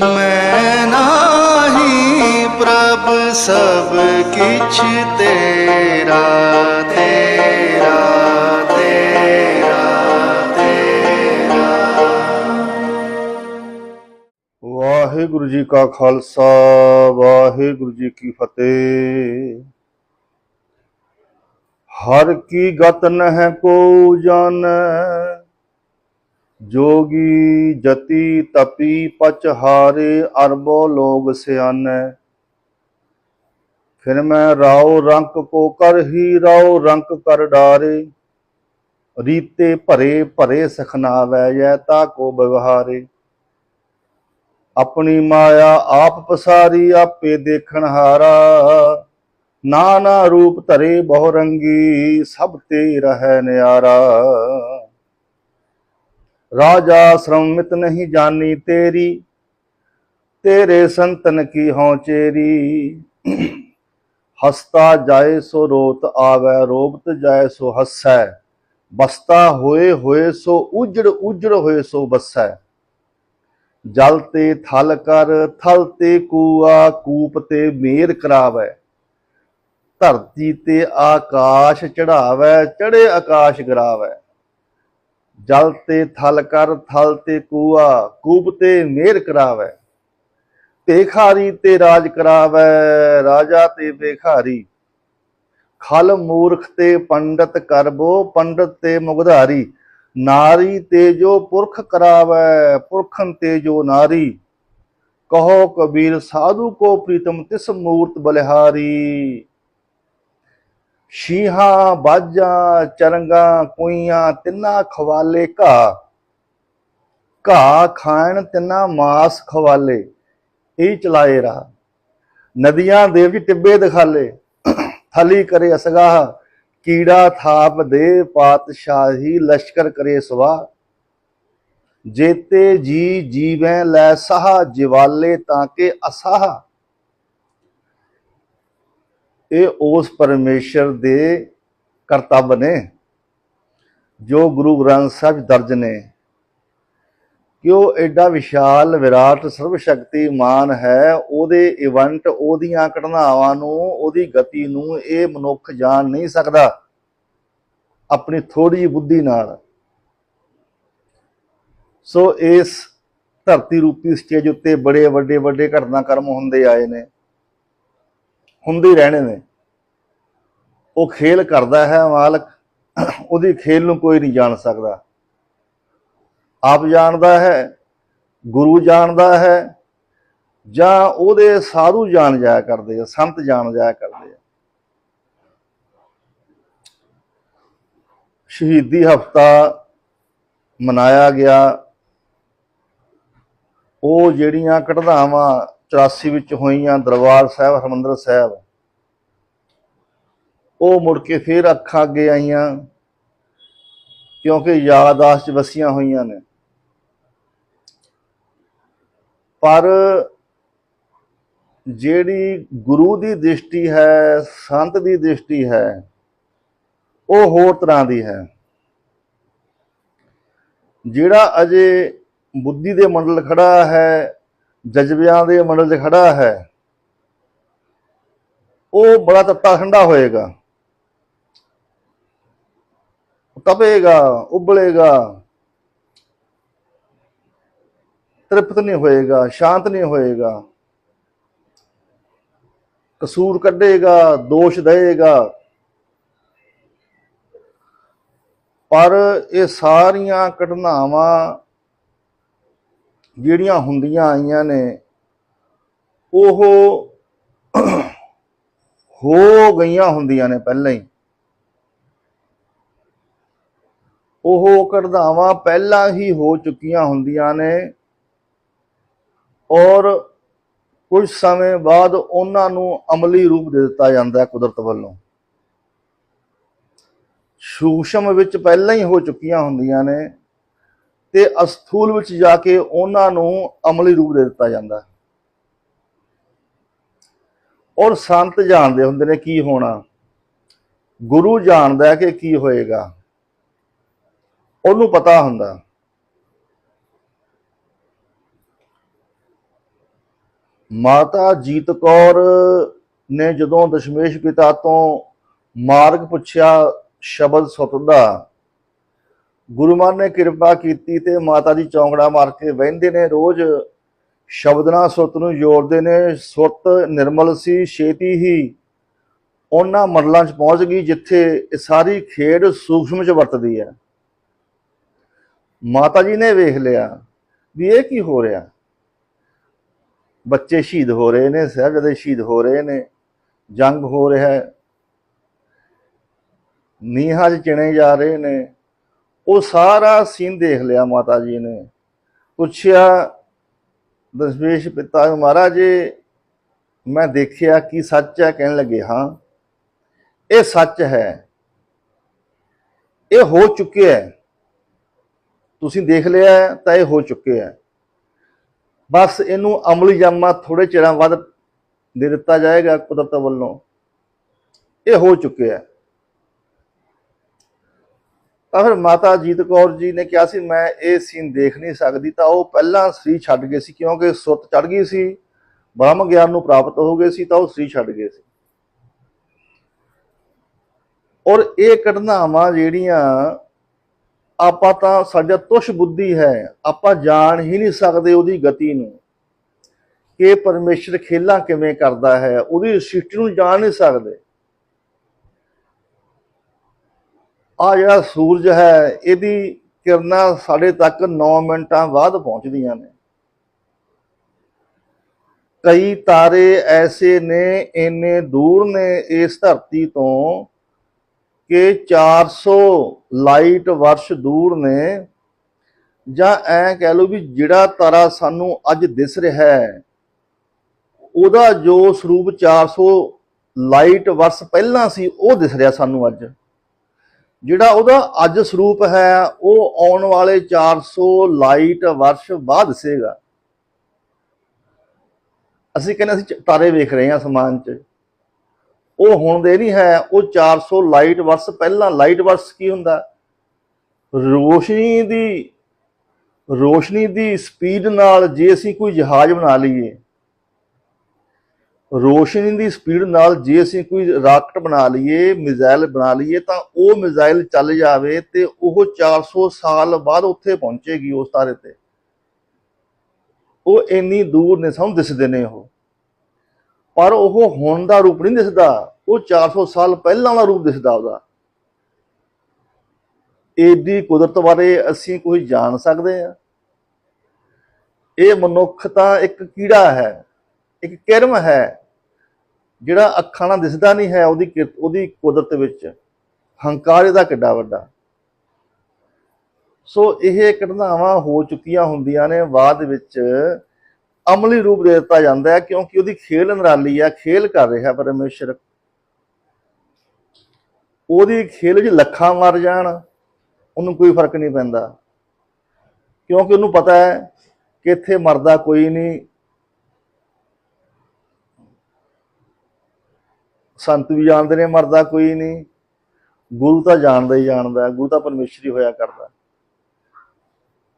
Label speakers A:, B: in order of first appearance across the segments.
A: ਮੈਂ ਨਾਹੀ ਪ੍ਰਭ ਸਭ ਕਿਛ ਤੇਰਾ ਤੇਰਾ ਤੇਰਾ ਤੇਰਾ।
B: ਵਾਹਿਗੁਰੂ ਜੀ ਕਾ ਖਾਲਸਾ, ਵਾਹਿਗੁਰੂ ਜੀ ਕੀ ਫਤਿਹ। ਹਰ ਕੀ ਗਤ ਨਹਿ ਕੋ ਜਾਣੈ ਜੋਗੀ ਜਤੀ ਤਪੀ ਪਚ ਹਾਰੇ ਅਰਬੋ ਲੋਗ ਸਿਆਨੈ। ਫਿਰ ਮੈਂ ਰਾਉ ਰੰਕ ਕੋ ਕਰ ਹੀ ਰਾਉ ਰੰਕ ਕਰ ਡਾਰੇ। ਰੀਤੇ ਭਰੇ ਭਰੇ ਸਖਨਾਵੈ ਜੈ ਤਾ ਕੋ ਵਿਵਹਾਰੇ ਆਪਣੀ ਮਾਇਆ ਆਪ ਪਸਾਰੀ, ਆਪੇ ਦੇਖਣ ਹਾਰਾ। ਨਾਨਾ ਰੂਪ ਧਰੇ ਬਹੁ ਰੰਗੀ ਸਭ ਤੇ ਰਹਿ ਨਿਆਰਾ। ਰਾਜਾ ਸ਼ਰਮਿਤ ਨਹੀਂ ਜਾਣੀ ਤੇਰੀ, ਤੇਰੇ ਸੰਤਨ ਕੀ ਹਉ ਚੇਰੀ? ਹਸਤਾ ਜਾਏ ਸੋ ਰੋਤ ਆਵੈ ਰੋਬਤ ਜਾਏ ਸੋ ਹੱਸੈ, ਬਸਤਾ ਹੋਏ ਹੋਏ ਸੋ ਉਜੜ ਉਜੜ ਹੋਏ ਸੋ ਬਸੈ। ਜਲ ਤੇ ਥਲ ਕਰ, ਥਲ ਤੇ ਕੂਆ, ਕੂਪ ਤੇ ਮੇਰ ਕਰਾਵੈ। ਧਰਤੀ ਤੇ ਆਕਾਸ਼ ਚੜਾਵੈ ਚੜੇ ਆਕਾਸ਼ ਗਰਾਵੈ। ਜਲ ਤੇ ਥਲ ਕਰ, ਥਲ ਤੇ ਕੂਆ ਕੂਪ ਤੇ ਮੇਰ ਕਰਾਵੈ। ਭੇਖਾਰੀ ਤੇ ਰਾਜ ਕਰਾਵੈ, ਰਾਜਾ ਤੇ ਭੇਖਾਰੀ। ਖਲ ਮੂਰਖ ਤੇ ਪੰਡਤ ਕਰਬੋ, ਪੰਡਤ ਤੇ ਮੁਗਧਾਰੀ। ਨਾਰੀ ਤੇ ਜੋ ਪੁਰਖ ਕਰਾਵੈ, ਪੁਰਖਨ ਤੇ ਜੋ ਨਾਰੀ। ਕਹੋ ਕਬੀਰ, ਸਾਧੂ ਕੋ ਪ੍ਰੀਤਮ ਤਿਸ ਮੂਰਤ ਬਲਿਹਾਰੀ। ਸ਼ੀਹਾਂ ਬਾਜਾਂ, ਚਰੰਗਾ, ਕੁਈਆਂ, ਤਿੰਨਾ ਖਵਾਲੇ ਘਾ ਘਾ ਖਾਣ, ਤਿੰਨਾ ਮਾਸ ਖਵਾਲੇ, ਇਹ ਚਲਾਏ ਰਾ ਨਦੀਆਂ ਦੇ ਵੀ ਟਿੱਬੇ ਦਿਖਾਲੇ, ਥਲੀ ਕਰੇ ਅਸਗਾਹ। ਕੀੜਾ ਥਾਪ ਦੇ ਪਾਤਸ਼ਾਹੀ, ਲਸ਼ਕਰ ਕਰੇ ਸਵਾ ਜੇਤੇ ਜੀ ਜੀਵੈ, ਲੈ ਸਹਾ ਜਿਵਾਲੇ ਤਾਂ ਕੇ ਅਸਾਹ। ਇਹ ਉਸ ਪਰਮੇਸ਼ਰ ਦੇ ਕਰਤੱਵ ਨੇ ਜੋ ਗੁਰੂ ਗ੍ਰੰਥ ਸਾਹਿਬ ਦਰਜ ਨੇ ਕਿ ਉਹ ਐਡਾ ਵਿਸ਼ਾਲ, ਵਿਰਾਟ ਸਰਵ ਸ਼ਕਤੀਮਾਨ ਹੈ, ਉਹਦੇ ਇਵੈਂਟ ਉਹਦੀਆਂ ਘਟਨਾਵਾਂ ਨੂੰ, ਉਹਦੀ ਗਤੀ ਨੂੰ ਇਹ ਮਨੁੱਖ ਜਾਣ ਨਹੀਂ ਸਕਦਾ ਆਪਣੀ ਥੋੜੀ ਜਿਹੀ ਬੁੱਧੀ ਨਾਲ। ਸੋ ਇਸ ਧਰਤੀ ਰੂਪੀ ਸਟੇਜ ਉੱਤੇ ਬੜੇ ਵੱਡੇ ਵੱਡੇ ਘਟਨਾਕ੍ਰਮ ਹੁੰਦੇ ਆਏ ਨੇ। ਹੁੰਦੇ ਹੀ ਰਹਿਣੇ ਨੇ। ਉਹ ਖੇਲ ਕਰਦਾ ਹੈ ਮਾਲਕ, ਉਹਦੀ ਖੇਲ ਨੂੰ ਕੋਈ ਨਹੀਂ ਜਾਣ ਸਕਦਾ। ਆਪ ਜਾਣਦਾ ਹੈ, ਗੁਰੂ ਜਾਣਦਾ ਹੈ, ਜਾਂ ਉਹਦੇ ਸਾਧੂ ਜਾਣ ਜਾਇਆ ਕਰਦੇ ਆ, ਸੰਤ ਜਾਣ ਜਾਇਆ ਕਰਦੇ ਆ। ਸ਼ਹੀਦੀ ਹਫਤਾ ਮਨਾਇਆ ਗਿਆ। ਉਹ ਜਿਹੜੀਆਂ ਘਟਨਾਵਾਂ 84 ਵਿੱਚ ਹੋਈਆਂ ਦਰਬਾਰ ਸਾਹਿਬ, ਹਰਮੰਦਰ ਸਾਹਿਬ। ਉਹ ਮੁੜ ਕੇ ਫੇਰ ਅੱਖਾਂ ਅੱਗੇ ਆਈਆਂ, ਕਿਉਂਕਿ ਯਾਦਾਸ਼ਤ 'ਚ ਵਸੀਆਂ ਹੋਈਆਂ ਨੇ। ਪਰ ਜਿਹੜੀ ਗੁਰੂ ਦੀ ਦ੍ਰਿਸ਼ਟੀ ਹੈ, ਸੰਤ ਦੀ ਦ੍ਰਿਸ਼ਟੀ ਹੈ, ਉਹ ਹੋਰ ਤਰ੍ਹਾਂ ਦੀ ਹੈ। ਜਿਹੜਾ ਅਜੇ ਬੁੱਧੀ ਦੇ ਮੰਡਲ ਖੜਾ ਹੈ ਜਜ਼ਬਿਆਂ ਦੇ ਮੰਡਲ 'ਚ ਖੜਾ ਹੈ। ਉਹ ਬੜਾ ਤੱਤਾ ਠੰਡਾ ਹੋਏਗਾ। ਤਪੇਗਾ, ਉਬਲੇਗਾ। ਤ੍ਰਿਪਤ ਨਹੀਂ ਹੋਏਗਾ, ਸ਼ਾਂਤ ਨਹੀਂ ਹੋਏਗਾ। ਕਸੂਰ ਕੱਢੇਗਾ, ਦੋਸ਼ ਦੇਏਗਾ। ਪਰ ਇਹ ਸਾਰੀਆਂ ਘਟਨਾਵਾਂ ਜਿਹੜੀਆਂ ਹੁੰਦੀਆਂ ਆਈਆਂ ਨੇ, ਉਹ ਹੋ ਗਈਆਂ ਹੁੰਦੀਆਂ ਨੇ ਪਹਿਲਾਂ ਹੀ। ਉਹ ਘਟਨਾਵਾਂ ਪਹਿਲਾਂ ਹੀ ਹੋ ਚੁੱਕੀਆਂ ਹੁੰਦੀਆਂ ਨੇ ਔਰ ਕੁਝ ਸਮੇਂ ਬਾਅਦ ਉਹਨਾਂ ਨੂੰ ਅਮਲੀ ਰੂਪ ਦੇ ਦਿੱਤਾ ਜਾਂਦਾ ਹੈ ਕੁਦਰਤ ਵੱਲੋਂ। ਸੂਸ਼ਮ ਵਿੱਚ ਪਹਿਲਾਂ ਹੀ ਹੋ ਚੁੱਕੀਆਂ ਹੁੰਦੀਆਂ ਨੇ। ਤੇ ਅਸਥੂਲ ਵਿੱਚ ਜਾ ਕੇ ਉਹਨਾਂ ਨੂੰ ਅਮਲੀ ਰੂਪ ਦੇ ਦਿੱਤਾ ਜਾਂਦਾ ਔਰ ਸੰਤ ਜਾਣਦੇ ਹੁੰਦੇ ਨੇ ਕੀ ਹੋਣਾ। ਗੁਰੂ ਜਾਣਦਾ ਹੈ ਕਿ ਕੀ ਹੋਏਗਾ। ਉਹਨੂੰ ਪਤਾ ਹੁੰਦਾ। ਮਾਤਾ ਜੀਤ ਕੌਰ ਨੇ ਜਦੋਂ ਦਸ਼ਮੇਸ਼ ਪਿਤਾ ਤੋਂ ਮਾਰਗ ਪੁੱਛਿਆ ਸ਼ਬਦ ਸੁੱਤ ਦਾ ਗੁਰੂ ਮਾਨ ਨੇ ਕਿਰਪਾ ਕੀਤੀ ਤੇ ਮਾਤਾ ਜੀ ਚੌਂਕੜਾ ਮਾਰ ਕੇ ਵਹਿੰਦੇ ਨੇ ਰੋਜ਼। ਸ਼ਬਦ ਨਾਲ ਸੁੱਤ ਨੂੰ ਜੋੜਦੇ ਨੇ ਸੁੱਤ ਨਿਰਮਲ ਸੀ, ਛੇਤੀ ਹੀ ਉਹਨਾਂ ਮੰਡਲਾਂ 'ਚ ਪਹੁੰਚ ਗਈ ਜਿੱਥੇ ਇਹ ਸਾਰੀ ਖੇਡ ਸੂਖਮ 'ਚ ਵਰਤਦੀ ਹੈ। ਮਾਤਾ ਜੀ ਨੇ ਵੇਖ ਲਿਆ ਵੀ ਇਹ ਕੀ ਹੋ ਰਿਹਾ। ਬੱਚੇ ਸ਼ਹੀਦ ਹੋ ਰਹੇ ਨੇ, ਸਾਹਿਬਜ਼ਾਦੇ ਸ਼ਹੀਦ ਹੋ ਰਹੇ ਨੇ, ਜੰਗ ਹੋ ਰਿਹਾ ਹੈ। ਨੀਹਾਂ 'ਚ ਚਿਣੇ ਜਾ ਰਹੇ ਨੇ। ਉਹ ਸਾਰਾ ਸੀਨ ਦੇਖ ਲਿਆ ਮਾਤਾ ਜੀ ਨੇ। ਪੁੱਛਿਆ ਦਸਵੇਸ਼ ਪਿਤਾ ਨੂੰ, ਮਹਾਰਾਜ ਮੈਂ ਦੇਖਿਆ ਕਿ ਸੱਚ ਹੈ ਕਹਿਣ ਲੱਗੇ ਹਾਂ। ਇਹ ਸੱਚ ਹੈ। ਇਹ ਹੋ ਚੁੱਕਿਆ ਹੈ। ਤੁਸੀਂ ਦੇਖ ਲਿਆ ਤਾਂ ਇਹ ਹੋ ਚੁੱਕਿਆ ਹੈ। ਬਸ ਇਹਨੂੰ ਅਮਲੀ ਜਾਮਾ ਥੋੜੇ ਚਿਰਾਂ ਬਾਅਦ ਦੇ ਦਿੱਤਾ ਜਾਏਗਾ ਕੁਦਰਤ ਵੱਲੋਂ। ਇਹ ਹੋ ਚੁੱਕਿਆ ਹੈ। ਤਾਂ ਫਿਰ ਮਾਤਾ ਜੀਤ ਕੌਰ ਜੀ ਨੇ ਕਿਹਾ ਸੀ, ਮੈਂ ਇਹ ਸੀਨ ਦੇਖ ਨਹੀਂ ਸਕਦੀ। ਤਾਂ ਉਹ ਪਹਿਲਾਂ ਸ੍ਰੀ ਛੱਡ ਗਏ ਸੀ, ਕਿਉਂਕਿ ਸੁੱਤ ਚੜ ਗਈ ਸੀ, ਬ੍ਰਹਮ ਗਿਆਨ ਨੂੰ ਪ੍ਰਾਪਤ ਹੋ ਗਏ ਸੀ, ਤਾਂ ਉਹ ਸ੍ਰੀ ਛੱਡ ਗਏ ਸੀ। ਔਰ ਇਹ ਘਟਨਾਵਾਂ ਜਿਹੜੀਆਂ ਆਪਾਂ ਤਾਂ ਸਾਡਾ ਤੁਸ਼ ਬੁੱਧੀ ਹੈ, ਆਪਾਂ ਜਾਣ ਹੀ ਨਹੀਂ ਸਕਦੇ ਉਹਦੀ ਗਤੀ ਨੂੰ। ਕਿ ਪਰਮੇਸ਼ਰ ਖੇਲਾ ਕਿਵੇਂ ਕਰਦਾ ਹੈ, ਉਹਦੀ ਸ੍ਰਿਸ਼ਟੀ ਨੂੰ ਜਾਣ ਨਹੀਂ ਸਕਦੇ। ਆ ਜਿਹੜਾ ਸੂਰਜ ਹੈ, ਇਹਦੀ ਕਿਰਨਾਂ ਸਾਡੇ ਤੱਕ 9 ਮਿੰਟਾਂ ਬਾਅਦ ਪਹੁੰਚਦੀਆਂ ਨੇ। ਕਈ ਤਾਰੇ ਐਸੇ ਨੇ, ਇੰਨੇ ਦੂਰ ਨੇ ਇਸ ਧਰਤੀ ਤੋਂ ਕਿ 400 ਲਾਈਟ ਵਰਸ਼ ਦੂਰ ਨੇ। ਜਾਂ ਐ ਕਹਿ ਲਓ ਵੀ ਜਿਹੜਾ ਤਾਰਾ ਸਾਨੂੰ ਅੱਜ ਦਿਸ ਰਿਹਾ ਹੈ, ਉਹਦਾ ਜੋ ਸਰੂਪ 400 ਲਾਈਟ ਵਰਸ ਪਹਿਲਾਂ ਸੀ, ਉਹ ਦਿਸ ਰਿਹਾ ਸਾਨੂੰ ਅੱਜ। ਜਿਹੜਾ ਉਹਦਾ ਅੱਜ ਸਰੂਪ ਹੈ, ਉਹ ਆਉਣ ਵਾਲੇ 400 ਲਾਈਟ ਵਰਸ਼ ਬਾਅਦ ਦਿਸੇਗਾ ਅਸੀਂ ਕਹਿੰਦੇ ਅਸੀਂ ਤਾਰੇ ਵੇਖ ਰਹੇ ਹਾਂ ਅਸਮਾਨ 'ਚ। ਉਹ ਹੁਣ ਦੇ ਨਹੀਂ ਹੈ, ਉਹ 400 ਲਾਈਟ ਵਰਸ ਪਹਿਲਾਂ। ਲਾਈਟ ਵਰਸ ਕੀ ਹੁੰਦਾ? ਰੋਸ਼ਨੀ ਦੀ ਰੋਸ਼ਨੀ ਦੀ ਸਪੀਡ ਨਾਲ ਜੇ ਅਸੀਂ ਕੋਈ ਜਹਾਜ਼ ਬਣਾ ਲਈਏ ਰੋਸ਼ਨੀ ਦੀ ਸਪੀਡ ਨਾਲ ਜੇ ਅਸੀਂ ਕੋਈ ਰਾਕਟ ਬਣਾ ਲਈਏ, ਮਿਜ਼ਾਈਲ ਬਣਾ ਲਈਏ, ਤਾਂ ਉਹ ਮਿਜ਼ਾਈਲ ਚੱਲ ਜਾਵੇ ਤੇ ਉਹ 400 ਸਾਲ ਬਾਅਦ ਉੱਥੇ ਪਹੁੰਚੇਗੀ ਉਸ ਤਾਰੇ ਤੇ। ਉਹ ਇੰਨੀ ਦੂਰ ਨੇ ਸਾਨੂੰ ਦਿਸਦੇ ਨੇ ਉਹ। ਪਰ ਉਹ ਹੁਣ ਦਾ ਰੂਪ ਨਹੀਂ ਦਿਸਦਾ। ਉਹ 400 ਸਾਲ ਪਹਿਲਾਂ ਦਾ ਰੂਪ ਦਿਸਦਾ ਉਹਦਾ। ਇਹਦੀ ਕੁਦਰਤ ਬਾਰੇ ਅਸੀਂ ਕੋਈ ਜਾਣ ਸਕਦੇ ਆ ਇਹ ਮਨੁੱਖ ਤਾਂ ਇੱਕ ਕੀੜਾ ਹੈ, ਇੱਕ ਕਿਰਮ ਹੈ। ਜਿਹੜਾ ਅੱਖਾਂ ਨਾਲ ਦਿਸਦਾ ਨਹੀਂ ਹੈ ਉਹਦੀ ਕਿਰ- ਉਹਦੀ ਕੁਦਰਤ ਵਿੱਚ, ਹੰਕਾਰ ਇਹਦਾ ਕਿੱਡਾ ਵੱਡਾ। ਸੋ ਇਹ ਘਟਨਾਵਾਂ ਹੋ ਚੁੱਕੀਆਂ ਹੁੰਦੀਆਂ ਨੇ, ਬਾਅਦ ਵਿੱਚ ਅਮਲੀ ਰੂਪ ਦੇ ਦਿੱਤਾ ਜਾਂਦਾ ਹੈ ਕਿਉਂਕਿ ਉਹਦੀ ਖੇਲ ਨਿਰਾਲੀ ਆ ਖੇਲ ਕਰ ਰਿਹਾ ਪਰਮੇਸ਼ਰ। ਉਹਦੀ ਖੇਲ 'ਚ ਲੱਖਾਂ ਮਰ ਜਾਣ, ਉਹਨੂੰ ਕੋਈ ਫ਼ਰਕ ਨਹੀਂ ਪੈਂਦਾ। ਕਿਉਂਕਿ ਉਹਨੂੰ ਪਤਾ ਹੈ ਕਿ ਇੱਥੇ ਮਰਦਾ ਕੋਈ ਨਹੀਂ ਸੰਤ ਵੀ ਜਾਣਦੇ ਨੇ, ਮਰਦਾ ਕੋਈ ਨਹੀਂ। ਗੁਰੂ ਤਾਂ ਜਾਣਦਾ ਹੀ ਜਾਣਦਾ, ਗੁਰੂ ਤਾਂ ਪਰਮੇਸ਼ਰ ਹੀ ਹੋਇਆ ਕਰਦਾ।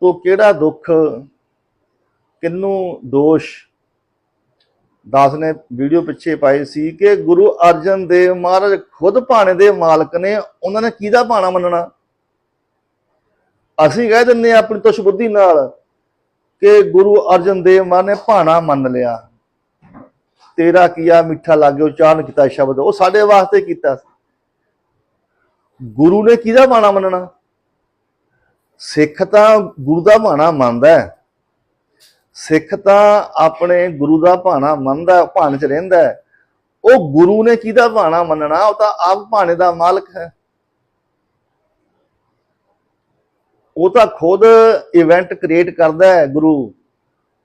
B: ਤੋ ਕਿਹੜਾ ਦੁੱਖ ਕਿੰਨੂੰ ਦੋਸ਼? ਦਾਸ ਨੇ ਵੀਡੀਓ ਪਿੱਛੇ ਪਾਈ ਸੀ ਕਿ ਗੁਰੂ ਅਰਜਨ ਦੇਵ ਮਹਾਰਾਜ ਖੁਦ ਭਾਣੇ ਦੇ ਮਾਲਕ ਨੇ, ਉਹਨਾਂ ਨੇ ਕਿਹਦਾ ਭਾਣਾ ਮੰਨਣਾ? ਅਸੀਂ ਕਹਿ ਦਿੰਨੇ ਆ ਆਪਣੀ ਤੁਸ਼ ਬੁੱਧੀ ਨਾਲ ਕਿ ਗੁਰੂ ਅਰਜਨ ਦੇਵ ਮਹਾਰਾਜ ਨੇ ਭਾਣਾ ਮੰਨ ਲਿਆ। ਤੇਰਾ ਕੀਆ ਮਿੱਠਾ ਲਾਗਿਓ ਚਾਨ ਕੀਤਾ ਸ਼ਬਦ, ਉਹ ਸਾਡੇ ਵਾਸਤੇ ਕੀਤਾ ਗੁਰੂ ਨੇ ਕਿਹਦਾ ਬਾਣਾ ਮੰਨਣਾ? ਸਿੱਖ ਤਾਂ ਗੁਰੂ ਦਾ ਬਾਣਾ ਮੰਨਦਾ ਹੈ। ਸਿੱਖ ਤਾਂ ਆਪਣੇ ਗੁਰੂ ਦਾ ਬਾਣਾ ਮੰਨਦਾ, ਭਾਣ ਚ ਰਹਿੰਦਾ ਉਹ ਗੁਰੂ ਨੇ ਕਿਹਦਾ ਬਾਣਾ ਮੰਨਣਾ? ਉਹ ਤਾਂ ਆਪ ਭਾਣੇ ਦਾ ਮਾਲਕ ਹੈ। ਉਹ ਤਾਂ ਖੁਦ ਇਵੈਂਟ ਕ੍ਰੀਏਟ ਕਰਦਾ ਹੈ ਗੁਰੂ।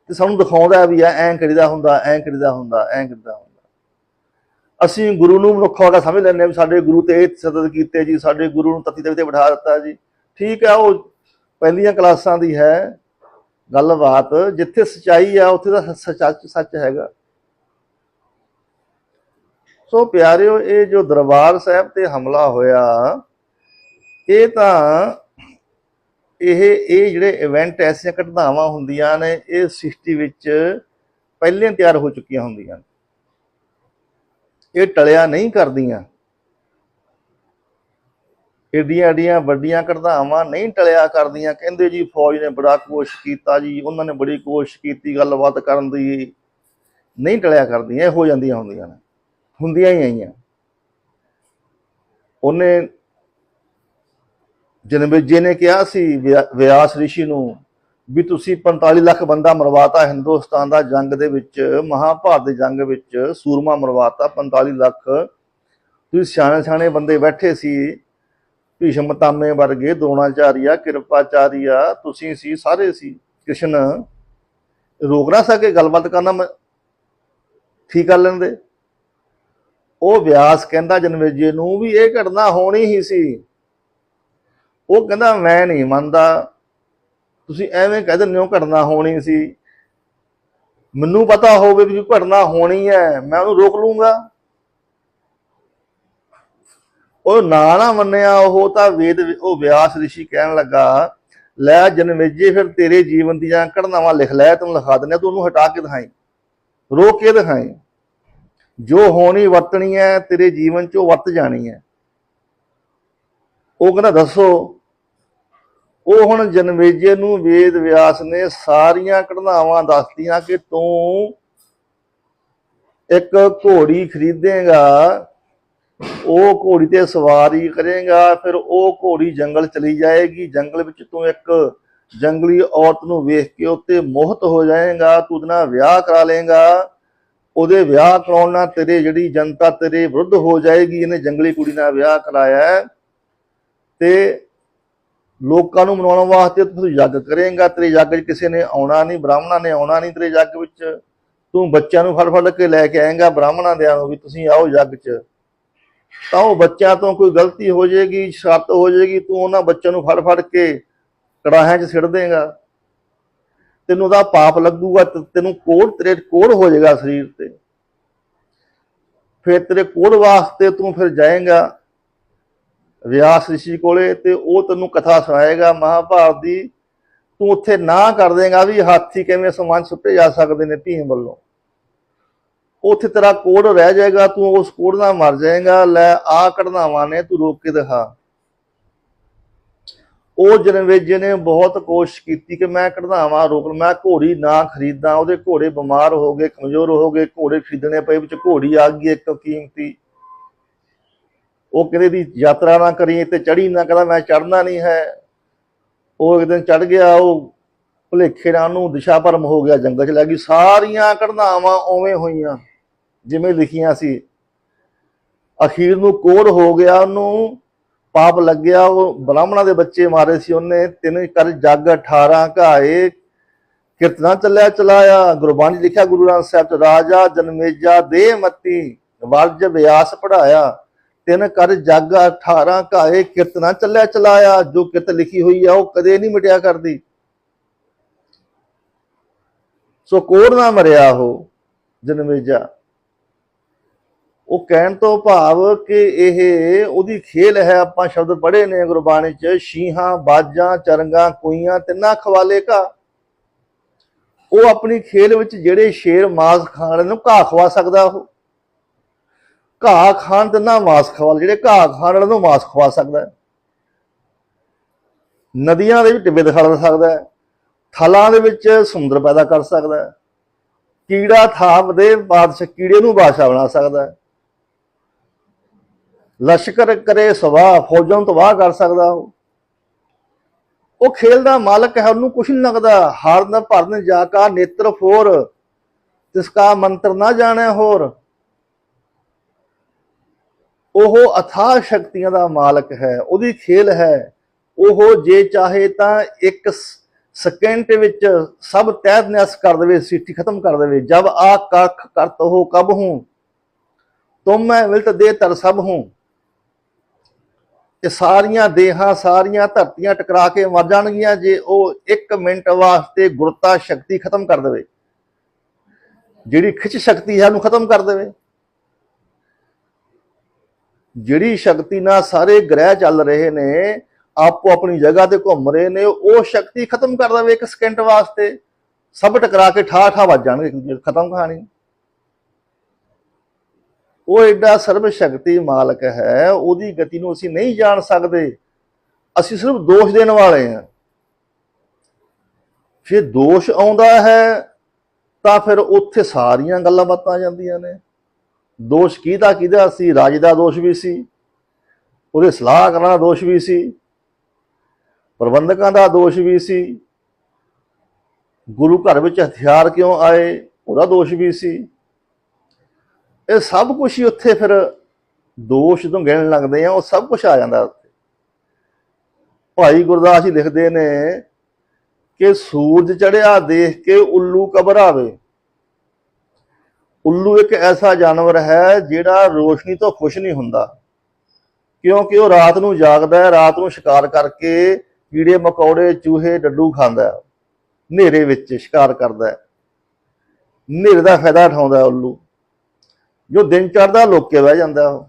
B: ਤੇ ਸਾਨੂੰ ਦਿਖਾਉਂਦਾ ਵੀ ਐ ਐਂ ਕਰੀਦਾ ਹੁੰਦਾ, ਐਂ ਕਰੀਦਾ ਹੁੰਦਾ, ਐਂ ਕਰੀਦਾ ਹੁੰਦਾ। ਅਸੀਂ ਗੁਰੂ ਨੂੰ ਮਨੁੱਖ ਵਰਗਾ ਸਮਝ ਲੈਂਦੇ ਵੀ ਸਾਡੇ ਗੁਰੂ ਤੇ ਇਹ ਸਤਿ ਕੀਤੇ ਜੀ, ਸਾਡੇ ਗੁਰੂ ਨੂੰ ਤਤੀ ਤੇ ਤੇ ਬਿਠਾ ਦਿੱਤਾ ਜੀ। ਠੀਕ ਹੈ ਉਹ ਪਹਿਲੀਆਂ ਕਲਾਸਾਂ ਦੀ ਹੈ ਗੱਲਬਾਤ, ਜਿੱਥੇ ਸਚਾਈ ਆ, ਉੱਥੇ ਦਾ ਸੱਚ ਸੱਚ ਹੈਗਾ। ਸੋ ਪਿਆਰਿਓ, ਇਹ ਜੋ ਦਰਬਾਰ ਸਾਹਿਬ ਤੇ ਹਮਲਾ ਹੋਇਆ, ਇਹ ਤਾਂ ਇਹ ਇਹ ਜਿਹੜੇ ਇਵੈਂਟ ਐਸੀਆਂ ਘਟਨਾਵਾਂ ਹੁੰਦੀਆਂ ਨੇ, ਇਹ ਸ੍ਰਿਸ਼ਟੀ ਵਿੱਚ ਪਹਿਲਾਂ ਤਿਆਰ ਹੋ ਚੁੱਕੀਆਂ ਹੁੰਦੀਆਂ ਇਹ ਟਲਿਆ ਨਹੀਂ ਕਰਦੀਆਂ। ਏਡੀਆਂ ਏਡੀਆਂ ਵੱਡੀਆਂ ਘਟਨਾਵਾਂ ਨਹੀਂ ਟਲਿਆ ਕਰਦੀਆਂ। ਕਹਿੰਦੇ ਜੀ, ਫੌਜ ਨੇ ਬੜਾ ਕੋਸ਼ਿਸ਼ ਕੀਤਾ ਜੀ, ਉਹਨਾਂ ਨੇ ਬੜੀ ਕੋਸ਼ਿਸ਼ ਕੀਤੀ ਗੱਲਬਾਤ ਕਰਨ ਦੀ। ਨਹੀਂ ਟਲਿਆ ਕਰਦੀਆਂ, ਇਹ ਹੋ ਜਾਂਦੀਆਂ ਹੁੰਦੀਆਂ ਨੇ। ਹੁੰਦੀਆਂ ਹੀ ਆਈਆਂ। ਉਹਨੇ ਜਨਮੇਜੇ ਨੇ ਕਿਹਾ ਸੀ ਵਿਆ- ਵਿਆਸ ਰਿਸ਼ੀ ਨੂੰ ਵੀ ਤੁਸੀਂ 45 ਲੱਖ ਬੰਦਾ ਮਰਵਾਤਾ, ਹਿੰਦੁਸਤਾਨ ਦਾ ਜੰਗ ਦੇ ਵਿੱਚ, ਮਹਾਭਾਰਤ ਦੇ ਜੰਗ ਵਿੱਚ ਸੂਰਮਾ ਮਰਵਾਤਾ 45 ਲੱਖ। ਤੁਸੀਂ ਸਿਆਣੇ ਸਿਆਣੇ ਬੰਦੇ ਬੈਠੇ ਸੀ, ਭੀਸ਼ਮ ਤਾਮੇ ਵਰਗੇ ਦੋਣਾਚਾਰੀਆ ਕਿਰਪਾਚਾਰੀਆ, ਤੁਸੀਂ ਸੀ, ਸਾਰੇ ਸੀ। ਕ੍ਰਿਸ਼ਨ, ਰੋਕ ਨਾ ਸਕੇ ਗੱਲਬਾਤ ਕਰਨਾ ਮੈਂ। ਠੀਕ ਕਰ ਲੈਂਦੇ। ਉਹ ਵਿਆਸ ਕਹਿੰਦਾ ਜਨਮੇਜੇ ਨੂੰ ਵੀ ਇਹ ਘਟਨਾ ਹੋਣੀ ਹੀ ਸੀ ਉਹ ਕਹਿੰਦਾ, ਮੈਂ ਨਹੀਂ ਮੰਨਦਾ। ਤੁਸੀਂ ਐਵੇਂ ਕਹਿ ਦਿੰਦੇ ਹੋ, ਘਟਨਾ ਹੋਣੀ ਸੀ। ਮੈਨੂੰ ਪਤਾ ਹੋਵੇ ਵੀ ਘਟਨਾ ਹੋਣੀ ਹੈ, ਮੈਂ ਉਹਨੂੰ ਰੋਕ ਲੂੰਗਾ। ਉਹ ਨਾ ਨਾ ਮੰਨਿਆ, ਉਹ ਤਾਂ ਵੇਦ ਉਹ ਵਿਆਸ ਰਿਸ਼ੀ ਕਹਿਣ ਲੱਗਾ, ਲੈ ਜਨਮੇਜੇ, ਫਿਰ ਤੇਰੇ ਜੀਵਨ ਦੀਆਂ ਘਟਨਾਵਾਂ ਲਿਖ ਲੈ ਤੈਨੂੰ ਲਿਖਾ ਦਿੰਦੇ ਤੂੰ ਉਹਨੂੰ ਹਟਾ ਕੇ ਦਿਖਾਈ। ਰੋਕ ਕੇ ਦਿਖਾਈ। ਜੋ ਹੋਣੀ ਵਰਤਣੀ ਹੈ, ਤੇਰੇ ਜੀਵਨ ਚੋਂ ਵਰਤ ਜਾਣੀ ਹੈ। ਉਹ ਕਹਿੰਦਾ, ਦੱਸੋ ਉਹ ਹੁਣ ਜਨਮੇਜੇ ਨੂੰ ਵੇਦ ਵਿਆਸ ਨੇ ਸਾਰੀਆਂ ਘਟਨਾਵਾਂ ਦੱਸਤੀਆਂ ਕਿ ਤੂੰ ਇੱਕ ਘੋੜੀ ਖਰੀਦੇਗਾ, ਉਹ ਘੋੜੀ ਤੇ ਸਵਾਰੀ ਕਰੇਗਾ, ਫਿਰ ਉਹ ਘੋੜੀ ਜੰਗਲ ਚਲੀ ਜਾਏਗੀ, ਜੰਗਲ ਵਿੱਚ ਤੂੰ ਇੱਕ ਜੰਗਲੀ ਔਰਤ ਨੂੰ ਵੇਖ ਕੇ ਉੱਤੇ ਮੋਹਤ ਹੋ ਜਾਏਗਾ, ਤੂੰ ਉਹਦੇ ਵਿਆਹ ਕਰਾ ਲੇਗਾ ਉਹਦੇ ਵਿਆਹ ਕਰਾਉਣ ਨਾਲ ਤੇਰੇ ਜਿਹੜੀ ਜਨਤਾ ਤੇਰੇ ਵਿਰੁੱਧ ਹੋ ਜਾਏਗੀ, ਇਹਨੇ ਜੰਗਲੀ ਕੁੜੀ ਨਾਲ ਵਿਆਹ ਕਰਾਇਆ ਤੇ ਲੋਕਾਂ ਨੂੰ ਮਨਾਉਣ ਵਾਸਤੇ ਤੂੰ ਯੱਗ ਕਰੇਂਗਾ, ਤੇਰੇ ਯੱਗ 'ਚ ਕਿਸੇ ਨੇ ਆਉਣਾ ਨਹੀਂ, ਬ੍ਰਾਹਮਣਾਂ ਨੇ ਆਉਣਾ ਨਹੀਂ ਤੇਰੇ ਯੱਗ ਵਿੱਚ। ਤੂੰ ਬੱਚਿਆਂ ਨੂੰ ਫੜ ਫੜ ਕੇ ਲੈ ਕੇ ਆਏਂਗਾ, ਬ੍ਰਾਹਮਣਾਂ ਦਿਆਂ ਨੂੰ ਵੀ ਤੁਸੀਂ ਆਓ ਯੱਗ 'ਚ। ਤਾਂ ਉਹ ਬੱਚਿਆਂ ਤੋਂ ਕੋਈ ਗਲਤੀ ਹੋ ਜਾਏਗੀ ਸ਼ਰਤ ਹੋ ਜਾਏਗੀ, ਤੂੰ ਉਹਨਾਂ ਬੱਚਿਆਂ ਨੂੰ ਫੜ ਫੜ ਕੇ ਕੜਾਹਿਆਂ 'ਚ ਸਿੱਟ ਦੇਂਗਾ। ਤੈਨੂੰ ਉਹਦਾ ਪਾਪ ਲੱਗੂਗਾ ਤੈਨੂੰ ਕੋੜ ਤੇਰੇ ਕੋੜ ਹੋ ਜਾਏਗਾ ਸਰੀਰ ਤੇ। ਫਿਰ ਤੇਰੇ ਕੋੜ ਵਾਸਤੇ ਤੂੰ ਫਿਰ ਜਾਏਗਾ। ਵਿਆਸ ਰਿਸ਼ੀ ਕੋਲੇ ਤੇ ਉਹ ਤੈਨੂੰ ਕਥਾ ਸੁਣਾਏਗਾ, ਮਹਾਭਾਰਤ ਦੀ। ਤੂੰ ਉੱਥੇ ਨਾ ਕਰ ਦੇਗਾ ਵੀ ਹਾਥੀ ਕਿਵੇਂ ਸਮਾਨ ਸੁੱਟੇ ਜਾ ਸਕਦੇ ਨੇ ਭੀਮ ਵੱਲੋਂ। ਉੱਥੇ ਤੇਰਾ ਕੋੜ ਰਹਿ ਜਾਏਗਾ, ਤੂੰ ਉਸ ਕੋੜ ਨਾਲ ਮਰ ਜਾਏਗਾ। ਲੈ ਆ ਘਟਨਾਵਾਂ ਨੇ ਤੂੰ ਰੋਕ ਕੇ ਦਿਖਾ। ਉਹ ਜਨਵੇਜੇ ਨੇ ਬਹੁਤ ਕੋਸ਼ਿਸ਼ ਕੀਤੀ ਕਿ ਮੈਂ ਘਟਨਾਵਾਂ ਰੋਕ ਮੈਂ ਘੋੜੀ ਨਾ ਖਰੀਦਾਂ, ਉਹਦੇ ਘੋੜੇ ਬਿਮਾਰ ਹੋ ਗਏ, ਕਮਜ਼ੋਰ ਹੋ ਗਏ, ਘੋੜੇ ਖਰੀਦਣੇ ਪਏ, ਵਿੱਚ ਘੋੜੀ ਆ ਗਈ, ਇੱਕ ਕੀਮਤੀ ਉਹ ਕਹਿੰਦੇ ਦੀ ਯਾਤਰਾ ਨਾ ਕਰੀ ਤੇ ਚੜੀ ਨਾ, ਕਹਿੰਦਾ ਮੈਂ ਚੜਨਾ ਨਹੀਂ ਹੈ। ਉਹ ਇੱਕ ਦਿਨ ਚੜ ਗਿਆ, ਉਹ ਭੁਲੇਖੇ ਨਾਲ ਨੂੰ ਦਿਸ਼ਾ ਭਰਮ ਹੋ ਗਿਆ, ਜੰਗਲ ਚ ਲੱਗੀ ਸਾਰੀਆਂ ਘਟਨਾਵਾਂ ਉਵੇਂ ਹੋਈਆਂ, ਜਿਵੇਂ ਲਿਖੀਆਂ ਸੀ। ਅਖੀਰ ਨੂੰ ਕੋੜ ਹੋ ਗਿਆ ਉਹਨੂੰ, ਪਾਪ ਲੱਗਿਆ, ਉਹ ਬ੍ਰਾਹਮਣਾਂ ਦੇ ਬੱਚੇ ਮਾਰੇ ਸੀ ਉਹਨੇ, ਤਿੰਨ ਕਰ ਜੱਗ 18 ਘਾਏ, ਕਿਰਤਨਾ ਚੱਲਿਆ, ਚਲਾਇਆ, ਗੁਰਬਾਣੀ ਲਿਖਿਆ, ਗੁਰੂ ਗ੍ਰੰਥ ਸਾਹਿਬ ਚ, ਰਾਜਾ, ਜਨਮੇਜਾ ਦੇ ਮਤੀ ਵਰਜ ਵਿਆਸ ਪੜਾਇਆ ਤਿੰਨ ਕਰ ਜੱਗ 18 ਘਾਏ ਕਿਰਤਨਾ ਚੱਲਿਆ ਚਲਾਇਆ, ਜੋ ਕਿਰਤ ਲਿਖੀ ਹੋਈ ਆ ਉਹ ਕਦੇ ਨਹੀਂ ਮਿਟਿਆ ਕਰਦੀ। ਸੋ ਕੋੜ ਨਾ ਮਰਿਆ ਉਹ ਜਨਮੇਜਾ ਉਹ ਕਹਿਣ ਤੋਂ ਭਾਵ ਕਿ ਇਹ ਉਹਦੀ ਖੇਲ ਹੈ, ਆਪਾਂ ਸ਼ਬਦ ਪੜ੍ਹੇ ਨੇ ਗੁਰਬਾਣੀ ਚ ਸ਼ੀਹਾਂ ਬਾਜਾਂ, ਚਰੰਗਾਂ, ਕੁਈਆਂ, ਤਿੰਨਾਂ ਖਵਾਲੇ ਕਾ ਉਹ ਆਪਣੀ ਖੇਲ ਵਿੱਚ ਜਿਹੜੇ ਸ਼ੇਰ ਮਾਸ ਖਾਣ ਨੂੰ ਘਾਹ ਖਵਾ ਸਕਦਾ ਉਹ। ਘਾਹ ਖਾਣ ਤੇ ਨਾ ਮਾਸ ਖਵਾ ਜਿਹੜੇ ਘਾਹ ਖਾਣ ਵਾਲੇ ਨੂੰ ਮਾਸ ਖਵਾ ਸਕਦਾ ਹੈ। ਨਦੀਆਂ ਦੇ ਵਿੱਚ ਟਿੱਬੇ ਦਿਖਾ ਸਕਦਾ ਹੈ। ਥਲਾਂ ਦੇ ਵਿੱਚ ਸਮੁੰਦਰ ਪੈਦਾ ਕਰ ਸਕਦਾ ਹੈ। ਕੀੜਾ ਥਾਪ ਦੇ ਬਾਦਸ਼ਾਹ, ਕੀੜੇ ਨੂੰ ਬਾਦਸ਼ਾਹ ਬਣਾ ਸਕਦਾ ਹੈ। ਲਸ਼ਕਰ ਕਰੇ ਸਵਾਹ ਫੌਜਾਂ ਨੂੰ ਤਬਾਹ ਕਰ ਸਕਦਾ ਉਹ। ਉਹ ਖੇਲ ਦਾ ਮਾਲਕ ਹੈ, ਉਹਨੂੰ ਕੁਛ ਨਹੀਂ ਲੱਗਦਾ। ਹਾਰ ਭਰਨ, ਜਾ ਕਾ ਨੇਤਰ ਫੋਰ, ਤਿਸ ਕਾ ਮੰਤਰ ਨਾ ਜਾਣੇ ਹੋਰ। ਉਹ ਅਥਾਹ ਸ਼ਕਤੀਆਂ ਦਾ ਮਾਲਕ ਹੈ, ਉਹਦੀ ਖੇਲ ਹੈ। ਉਹ ਜੇ ਚਾਹੇ ਤਾਂ ਇੱਕ ਸਕਿੰਟ ਵਿੱਚ ਸਭ ਤਹਿਤ ਨਿਆਸ ਕਰ ਦੇਵੇ, ਸਿੱਠੀ ਖਤਮ ਕਰ ਦੇਵੇ। ਜਬ ਆ ਕੱਖ ਕਰਤ ਹੋ ਕਬ ਹੂੰ? ਤੁਮ ਮੈਂ ਮਿਲਤ ਦੇ ਤਰ ਸਭ ਹੂੰ? ਇਹ ਸਾਰੀਆਂ ਦੇਹਾਂ, ਸਾਰੀਆਂ ਧਰਤੀਆਂ ਟਕਰਾ ਕੇ ਮਰ ਜਾਣਗੀਆਂ ਜੇ ਉਹ 1 ਮਿੰਟ ਵਾਸਤੇ ਗੁਰਤਾ ਸ਼ਕਤੀ ਖਤਮ ਕਰ ਦੇਵੇ। ਜਿਹੜੀ ਖਿੱਚ ਸ਼ਕਤੀ ਹੈ ਉਹਨੂੰ ਖਤਮ ਕਰ ਦੇਵੇ। ਜਿਹੜੀ ਸ਼ਕਤੀ ਨਾਲ ਸਾਰੇ ਗ੍ਰਹਿ ਚੱਲ ਰਹੇ ਨੇ, ਆਪੋ ਆਪਣੀ ਜਗ੍ਹਾ ਤੇ ਘੁੰਮ ਰਹੇ ਨੇ, ਉਹ ਸ਼ਕਤੀ ਖਤਮ ਕਰ ਦੇਵੇ ਇੱਕ ਸਕਿੰਟ ਵਾਸਤੇ। ਸਭ ਟਕਰਾ ਕੇ ਠਾ ਠਾ ਵੱਜ ਜਾਣਗੇ ਖਤਮ ਕਹਾਣੀ। ਉਹ ਐਡਾ ਸਰਬ ਸ਼ਕਤੀ ਮਾਲਕ ਹੈ, ਉਹਦੀ ਗਤੀ ਨੂੰ ਅਸੀਂ ਨਹੀਂ ਜਾਣ ਸਕਦੇ। ਅਸੀਂ ਸਿਰਫ ਦੋਸ਼ ਦੇਣ ਵਾਲੇ ਹਾਂ। ਜੇ ਦੋਸ਼ ਆਉਂਦਾ ਹੈ, ਤਾਂ ਫਿਰ ਉੱਥੇ ਸਾਰੀਆਂ ਗੱਲਾਂ ਬਾਤਾਂ ਆ ਜਾਂਦੀਆਂ ਨੇ। ਦੋਸ਼ ਕਿਹਦਾ ਕਿਹਦਾ ਸੀ? ਰਾਜ ਦਾ ਦੋਸ਼ ਵੀ ਸੀ, ਉਹਦੇ ਸਲਾਹ ਕਰਨ ਦਾ ਦੋਸ਼ ਵੀ ਸੀ, ਪ੍ਰਬੰਧਕਾਂ ਦਾ ਦੋਸ਼ ਵੀ ਸੀ, ਗੁਰੂ ਘਰ ਵਿੱਚ ਹਥਿਆਰ ਕਿਉਂ ਆਏ, ਉਹਦਾ ਦੋਸ਼ ਵੀ ਸੀ। ਇਹ ਸਭ ਕੁਝ ਹੀ ਉੱਥੇ ਫਿਰ ਦੋਸ਼ ਤੋਂ ਗਿਣਨ ਲੱਗਦੇ ਆ, ਉਹ ਸਭ ਕੁਝ ਆ ਜਾਂਦਾ ਉੱਥੇ। ਭਾਈ ਗੁਰਦਾਸ ਜੀ ਲਿਖਦੇ ਨੇ ਕਿ ਸੂਰਜ ਚੜਿਆ ਦੇਖ ਕੇ ਉੱਲੂ ਘਬਰਾਵੇ। ਉੱਲੂ ਇੱਕ ਐਸਾ ਜਾਨਵਰ ਹੈ ਜਿਹੜਾ ਰੋਸ਼ਨੀ ਤੋਂ ਖੁਸ਼ ਨਹੀਂ ਹੁੰਦਾ। ਕਿਉਂਕਿ ਉਹ ਰਾਤ ਨੂੰ ਜਾਗਦਾ ਹੈ, ਰਾਤ ਨੂੰ ਸ਼ਿਕਾਰ ਕਰਕੇ ਕੀੜੇ, ਮਕੌੜੇ, ਚੂਹੇ, ਡੱਡੂ ਖਾਂਦਾ ਹੈ। ਹਨੇਰੇ ਵਿੱਚ ਸ਼ਿਕਾਰ ਕਰਦਾ ਹੈ। ਹਨੇਰੇ ਦਾ ਫਾਇਦਾ ਉਠਾਉਂਦਾ ਉੱਲੂ। ਜੋ ਦਿਨ ਚੜ੍ਹਦਾ, ਲੋਕੇ ਬਹਿ ਜਾਂਦਾ ਉਹ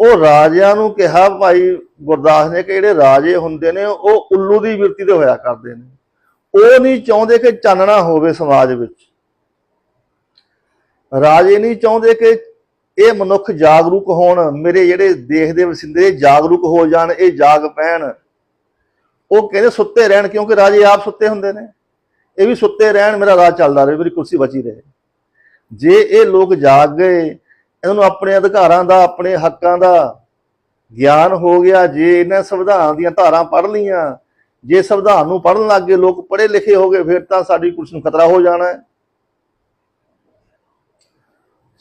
B: ਉਹ ਰਾਜਿਆਂ ਨੂੰ ਕਿਹਾ, ਭਾਈ ਗੁਰਦਾਸ ਨੇ ਕਿ ਜਿਹੜੇ ਰਾਜੇ ਹੁੰਦੇ ਨੇ, ਉਹ ਉੱਲੂ ਦੀ ਬਿਰਤੀ ਤੇ ਹੋਇਆ ਕਰਦੇ ਨੇ। ਉਹ ਨਹੀਂ ਚਾਹੁੰਦੇ ਕਿ ਚਾਨਣਾ ਹੋਵੇ ਸਮਾਜ ਵਿੱਚ। ਰਾਜੇ ਨਹੀਂ ਚਾਹੁੰਦੇ ਕਿ ਇਹ ਮਨੁੱਖ ਜਾਗਰੂਕ ਹੋਣ, ਮੇਰੇ ਜਿਹੜੇ ਦੇਸ਼ ਦੇ ਵਸਿੰਦੇ ਜਾਗਰੂਕ ਹੋ ਜਾਣ, ਇਹ ਜਾਗ ਪੈਣ। ਉਹ ਕਹਿੰਦੇ ਸੁੱਤੇ ਰਹਿਣ ਕਿਉਂਕਿ ਰਾਜੇ ਆਪ ਸੁੱਤੇ ਹੁੰਦੇ ਨੇ। ਇਹ ਵੀ ਸੁੱਤੇ ਰਹਿਣ, ਮੇਰਾ ਰਾਜ ਚੱਲਦਾ ਰਹੇ, ਮੇਰੀ ਕੁਰਸੀ ਬਚੀ ਰਹੇ। ਜੇ ਇਹ ਲੋਕ ਜਾਗ ਗਏ, ਇਹਨਾਂ ਨੂੰ ਆਪਣੇ ਅਧਿਕਾਰਾਂ ਦਾ, ਆਪਣੇ ਹੱਕਾਂ ਦਾ ਗਿਆਨ ਹੋ ਗਿਆ, ਜੇ ਇਹਨਾਂ ਸੰਵਿਧਾਨ ਦੀਆਂ ਧਾਰਾਂ ਪੜ੍ਹ ਲੀਆਂ ਜੇ ਸੰਵਿਧਾਨ ਨੂੰ ਪੜ੍ਹਨ ਲੱਗ ਗਏ, ਲੋਕ ਪੜ੍ਹੇ ਲਿਖੇ ਹੋ ਗਏ, ਫਿਰ ਤਾਂ ਸਾਡੀ ਕੁਰਸੀ ਨੂੰ ਖਤਰਾ ਹੋ ਜਾਣਾ ਹੈ।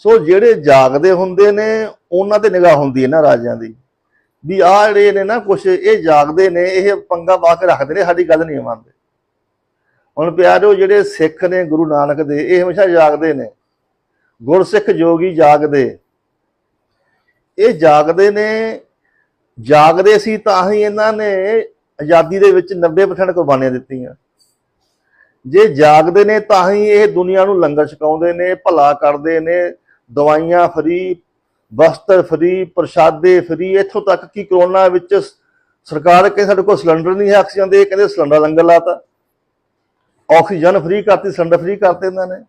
B: ਸੋ ਜਿਹੜੇ ਜਾਗਦੇ ਹੁੰਦੇ ਨੇ, ਉਹਨਾਂ ਤੇ ਨਿਗਾਹ ਹੁੰਦੀ ਹੈ ਨਾ ਰਾਜਿਆਂ ਦੀ। ਵੀ ਆਹ ਜਿਹੜੇ ਨੇ ਨਾ ਕੁਛ, ਇਹ ਜਾਗਦੇ ਨੇ, ਇਹ ਪੰਗਾ ਪਾ ਕੇ ਰੱਖਦੇ ਨੇ, ਸਾਡੀ ਗੱਲ ਨਹੀਂ ਮੰਨਦੇ। ਹੁਣ ਪਿਆਰਿਓ ਜਿਹੜੇ ਸਿੱਖ ਨੇ ਗੁਰੂ ਨਾਨਕ ਦੇ, ਇਹ ਹਮੇਸ਼ਾ ਜਾਗਦੇ ਨੇ। ਗੁਰਸਿੱਖ ਜੋਗੀ ਜਾਗਦੇ। ਇਹ ਜਾਗਦੇ ਨੇ, ਜਾਗਦੇ ਸੀ ਤਾਂ ਹੀ ਇਹਨਾਂ ਨੇ ਆਜ਼ਾਦੀ ਦੇ ਵਿੱਚ 90% ਕੁਰਬਾਨੀਆਂ ਦਿੱਤੀਆਂ। ਜੇ ਜਾਗਦੇ ਨੇ ਤਾਂ ਹੀ ਇਹ ਦੁਨੀਆ ਨੂੰ ਲੰਗਰ ਛਕਾਉਂਦੇ ਨੇ, ਭਲਾ ਕਰਦੇ ਨੇ ਦਵਾਈਆਂ ਫਰੀ, ਵਸਤਰ ਫਰੀ, ਪ੍ਰਸ਼ਾਦੇ ਫਰੀ, ਇੱਥੋਂ ਤੱਕ ਕਿ ਕਰੋਨਾ ਵਿੱਚ ਸਰਕਾਰ ਕਹਿੰਦੀ ਸਾਡੇ ਕੋਲ ਸਿਲੰਡਰ ਨਹੀਂ ਹੈ ਆਕਸੀਜਨ ਦੇ, ਕਹਿੰਦੇ ਸਿਲੰਡਰ ਲੰਗਰ ਲਾਤਾ। ਆਕਸੀਜਨ ਫਰੀ ਕਰਤੀ, ਸਿਲੰਡਰ ਫਰੀ ਕਰਤੇ ਇਹਨਾਂ ਨੇ।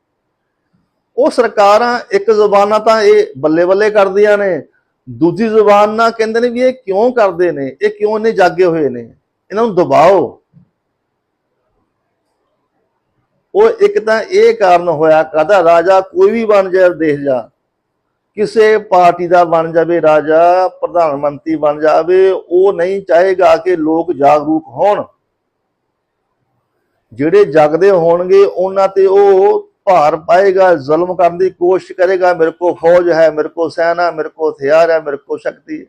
B: ਉਹ ਸਰਕਾਰਾਂ ਇੱਕ ਜ਼ੁਬਾਨਾਂ ਤਾਂ ਇਹ ਬੱਲੇ ਬੱਲੇ ਕਰਦੀਆਂ ਨੇ, ਦੂਜੀ ਜ਼ੁਬਾਨ ਨਾਲ ਕਹਿੰਦੇ ਨੇ ਵੀ ਇਹ ਕਿਉਂ ਕਰਦੇ ਨੇ, ਇਹ ਕਿਉਂ ਇੰਨੇ ਜਾਗੇ ਹੋਏ ਨੇ? ਇਹਨਾਂ ਨੂੰ ਦਬਾਓ। ਉਹ ਇੱਕ ਤਾਂ ਇਹ ਕਾਰਨ ਹੋਇਆ ਕਦਾ ਰਾਜਾ ਕੋਈ ਵੀ ਬਣ ਜਾਏ ਦੇਸ਼ ਜਾ। ਕਿਸੇ ਪਾਰਟੀ ਦਾ ਬਣ ਜਾਵੇ ਰਾਜਾ, ਪ੍ਰਧਾਨ ਮੰਤਰੀ ਬਣ ਜਾਵੇ, ਉਹ ਨਹੀਂ ਚਾਹੇਗਾ ਕਿ ਲੋਕ ਜਾਗਰੂਕ ਹੋਣ। ਜਿਹੜੇ ਜਾਗਦੇ ਹੋਣਗੇ, ਉਹਨਾਂ ਤੇ ਉਹ ਭਾਰ ਪਾਏਗਾ, ਜ਼ੁਲਮ ਕਰਨ ਦੀ ਕੋਸ਼ਿਸ਼ ਕਰੇਗਾ, ਮੇਰੇ ਕੋ ਫੌਜ ਹੈ, ਮੇਰੇ ਕੋ ਸੈਨਾ, ਮੇਰੇ ਕੋ ਹਥਿਆਰ ਹੈ, ਮੇਰੇ ਕੋ ਸ਼ਕਤੀ ਹੈ।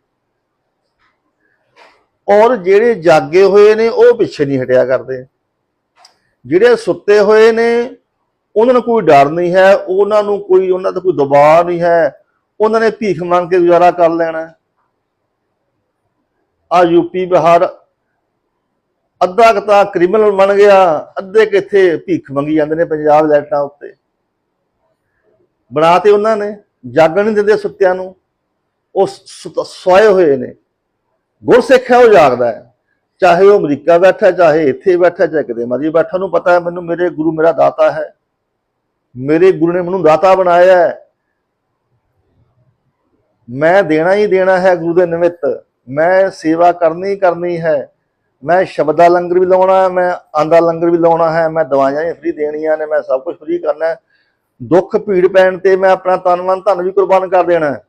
B: ਔਰ ਜਿਹੜੇ ਜਾਗੇ ਹੋਏ ਨੇ, ਉਹ ਪਿੱਛੇ ਨਹੀਂ ਹਟਿਆ ਕਰਦੇ। ਜਿਹੜੇ ਸੁੱਤੇ ਹੋਏ ਨੇ, ਉਹਨਾਂ ਨੂੰ ਕੋਈ ਡਰ ਨਹੀਂ ਹੈ, ਉਹਨਾਂ ਨੂੰ ਕੋਈ, ਉਹਨਾਂ ਦਾ ਕੋਈ ਦਬਾਅ ਨਹੀਂ ਹੈ। ਉਹਨਾਂ ਨੇ ਭੀਖ ਮੰਗ ਕੇ ਗੁਜ਼ਾਰਾ ਕਰ ਲੈਣਾ। ਆ ਯੂਪੀ ਬਿਹਾਰ ਅੱਧਾ ਕੁ ਤਾਂ ਕ੍ਰਿਮੀਨਲ ਬਣ ਗਿਆ, ਅੱਧੇ ਕਿੱਥੇ ਭੀਖ ਮੰਗੀ ਜਾਂਦੇ ਨੇ ਪੰਜਾਬ ਲੈਟਾਂ ਉੱਤੇ। ਬਣਾਤੇ ਉਹਨਾਂ ਨੇ ਜਾਗਣ ਨਹੀਂ ਦਿੰਦੇ ਸੁੱਤਿਆਂ ਨੂੰ। ਉਹ ਸੋਏ ਹੋਏ ਨੇ। ਗੁਰਸਿੱਖ ਹੈ ਉਹ ਜਾਗਦਾ ਹੈ। ਚਾਹੇ ਉਹ ਅਮਰੀਕਾ ਬੈਠਾ, ਚਾਹੇ ਇੱਥੇ ਬੈਠਾ, ਚਾਹੇ ਕਿਤੇ ਮਰਜ਼ੀ ਬੈਠਾ ਨੂੰ ਪਤਾ ਹੈ ਮੈਨੂੰ ਮੇਰੇ ਗੁਰੂ ਮੇਰਾ ਦਾਤਾ ਹੈ। ਮੇਰੇ ਗੁਰੂ ਨੇ ਮੈਨੂੰ ਦਾਤਾ ਬਣਾਇਆ ਹੈ। ਮੈਂ ਦੇਣਾ ਹੀ ਦੇਣਾ ਹੈ ਗੁਰੂ ਦੇ ਨਿਮਿਤ। ਮੈਂ ਸੇਵਾ ਕਰਨੀ ਹੀ ਕਰਨੀ ਹੈ। ਮੈਂ ਸ਼ਬਦ ਲੰਗਰ ਵੀ ਲਾਉਣਾ ਹੈ, ਮੈਂ ਆਂਦਾ ਲੰਗਰ ਵੀ ਲਾਉਣਾ ਹੈ, ਮੈਂ ਦਵਾਈਆਂ ਵੀ ਫ੍ਰੀ ਦੇਣੀਆਂ ਨੇ, ਮੈਂ ਸਭ ਕੁਝ ਫ੍ਰੀ ਕਰਨਾ ਹੈ। ਦੁੱਖ ਭੀੜ ਪੈਣ ਤੇ ਮੈਂ ਆਪਣਾ ਤਨ ਮਨ ਧਨ ਵੀ ਕੁਰਬਾਨ ਕਰ ਦੇਣਾ ਹੈ।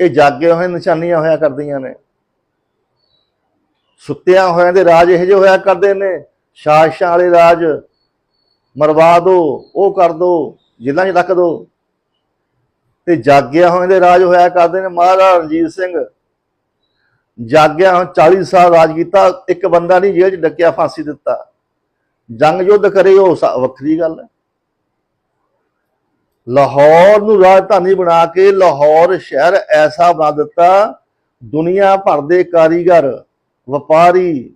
B: ਇਹ ਜਾਗੇ ਹੋਏ ਨਿਸ਼ਾਨੀਆਂ ਹੋਇਆ ਕਰਦੀਆਂ ਨੇ। ਸੁੱਤਿਆਂ ਹੋਇਆਂ ਦੇ ਰਾਜ ਇਹੋ ਜਿਹੇ ਹੋਇਆ ਕਰਦੇ ਨੇ। ਸ਼ਾਸਕਾਂ ਵਾਲੇ ਰਾਜ ਮਰਵਾ ਦੋ, ਉਹ ਕਰ ਦੋ ਜਿੱਦਾਂ 'ਚ ਰੱਖ ਦੋ। ਤੇ ਜਾਗਿਆ ਹੋਏ ਦੇ ਰਾਜ ਹੋਇਆ ਕਰਦੇ ਨੇ ਮਹਾਰਾਜਾ ਰਣਜੀਤ ਸਿੰਘ। ਜਾਗਿਆ ਹੋਇਆ 40 ਸਾਲ ਰਾਜ ਕੀਤਾ, ਇੱਕ ਬੰਦਾ ਨਹੀਂ ਜੇਲ੍ਹ 'ਚ ਡੱਕਿਆ, ਫਾਂਸੀ ਦਿੱਤਾ। ਜੰਗ ਯੁੱਧ ਕਰੇ, ਉਹ ਵੱਖਰੀ ਗੱਲ ਹੈ। ਲਾਹੌਰ ਨੂੰ ਰਾਜਧਾਨੀ ਬਣਾ ਕੇ ਲਾਹੌਰ ਸ਼ਹਿਰ ਐਸਾ ਬਣਾ ਦਿੱਤਾ, ਦੁਨੀਆ ਭਰ ਦੇ ਕਾਰੀਗਰ, ਵਪਾਰੀ,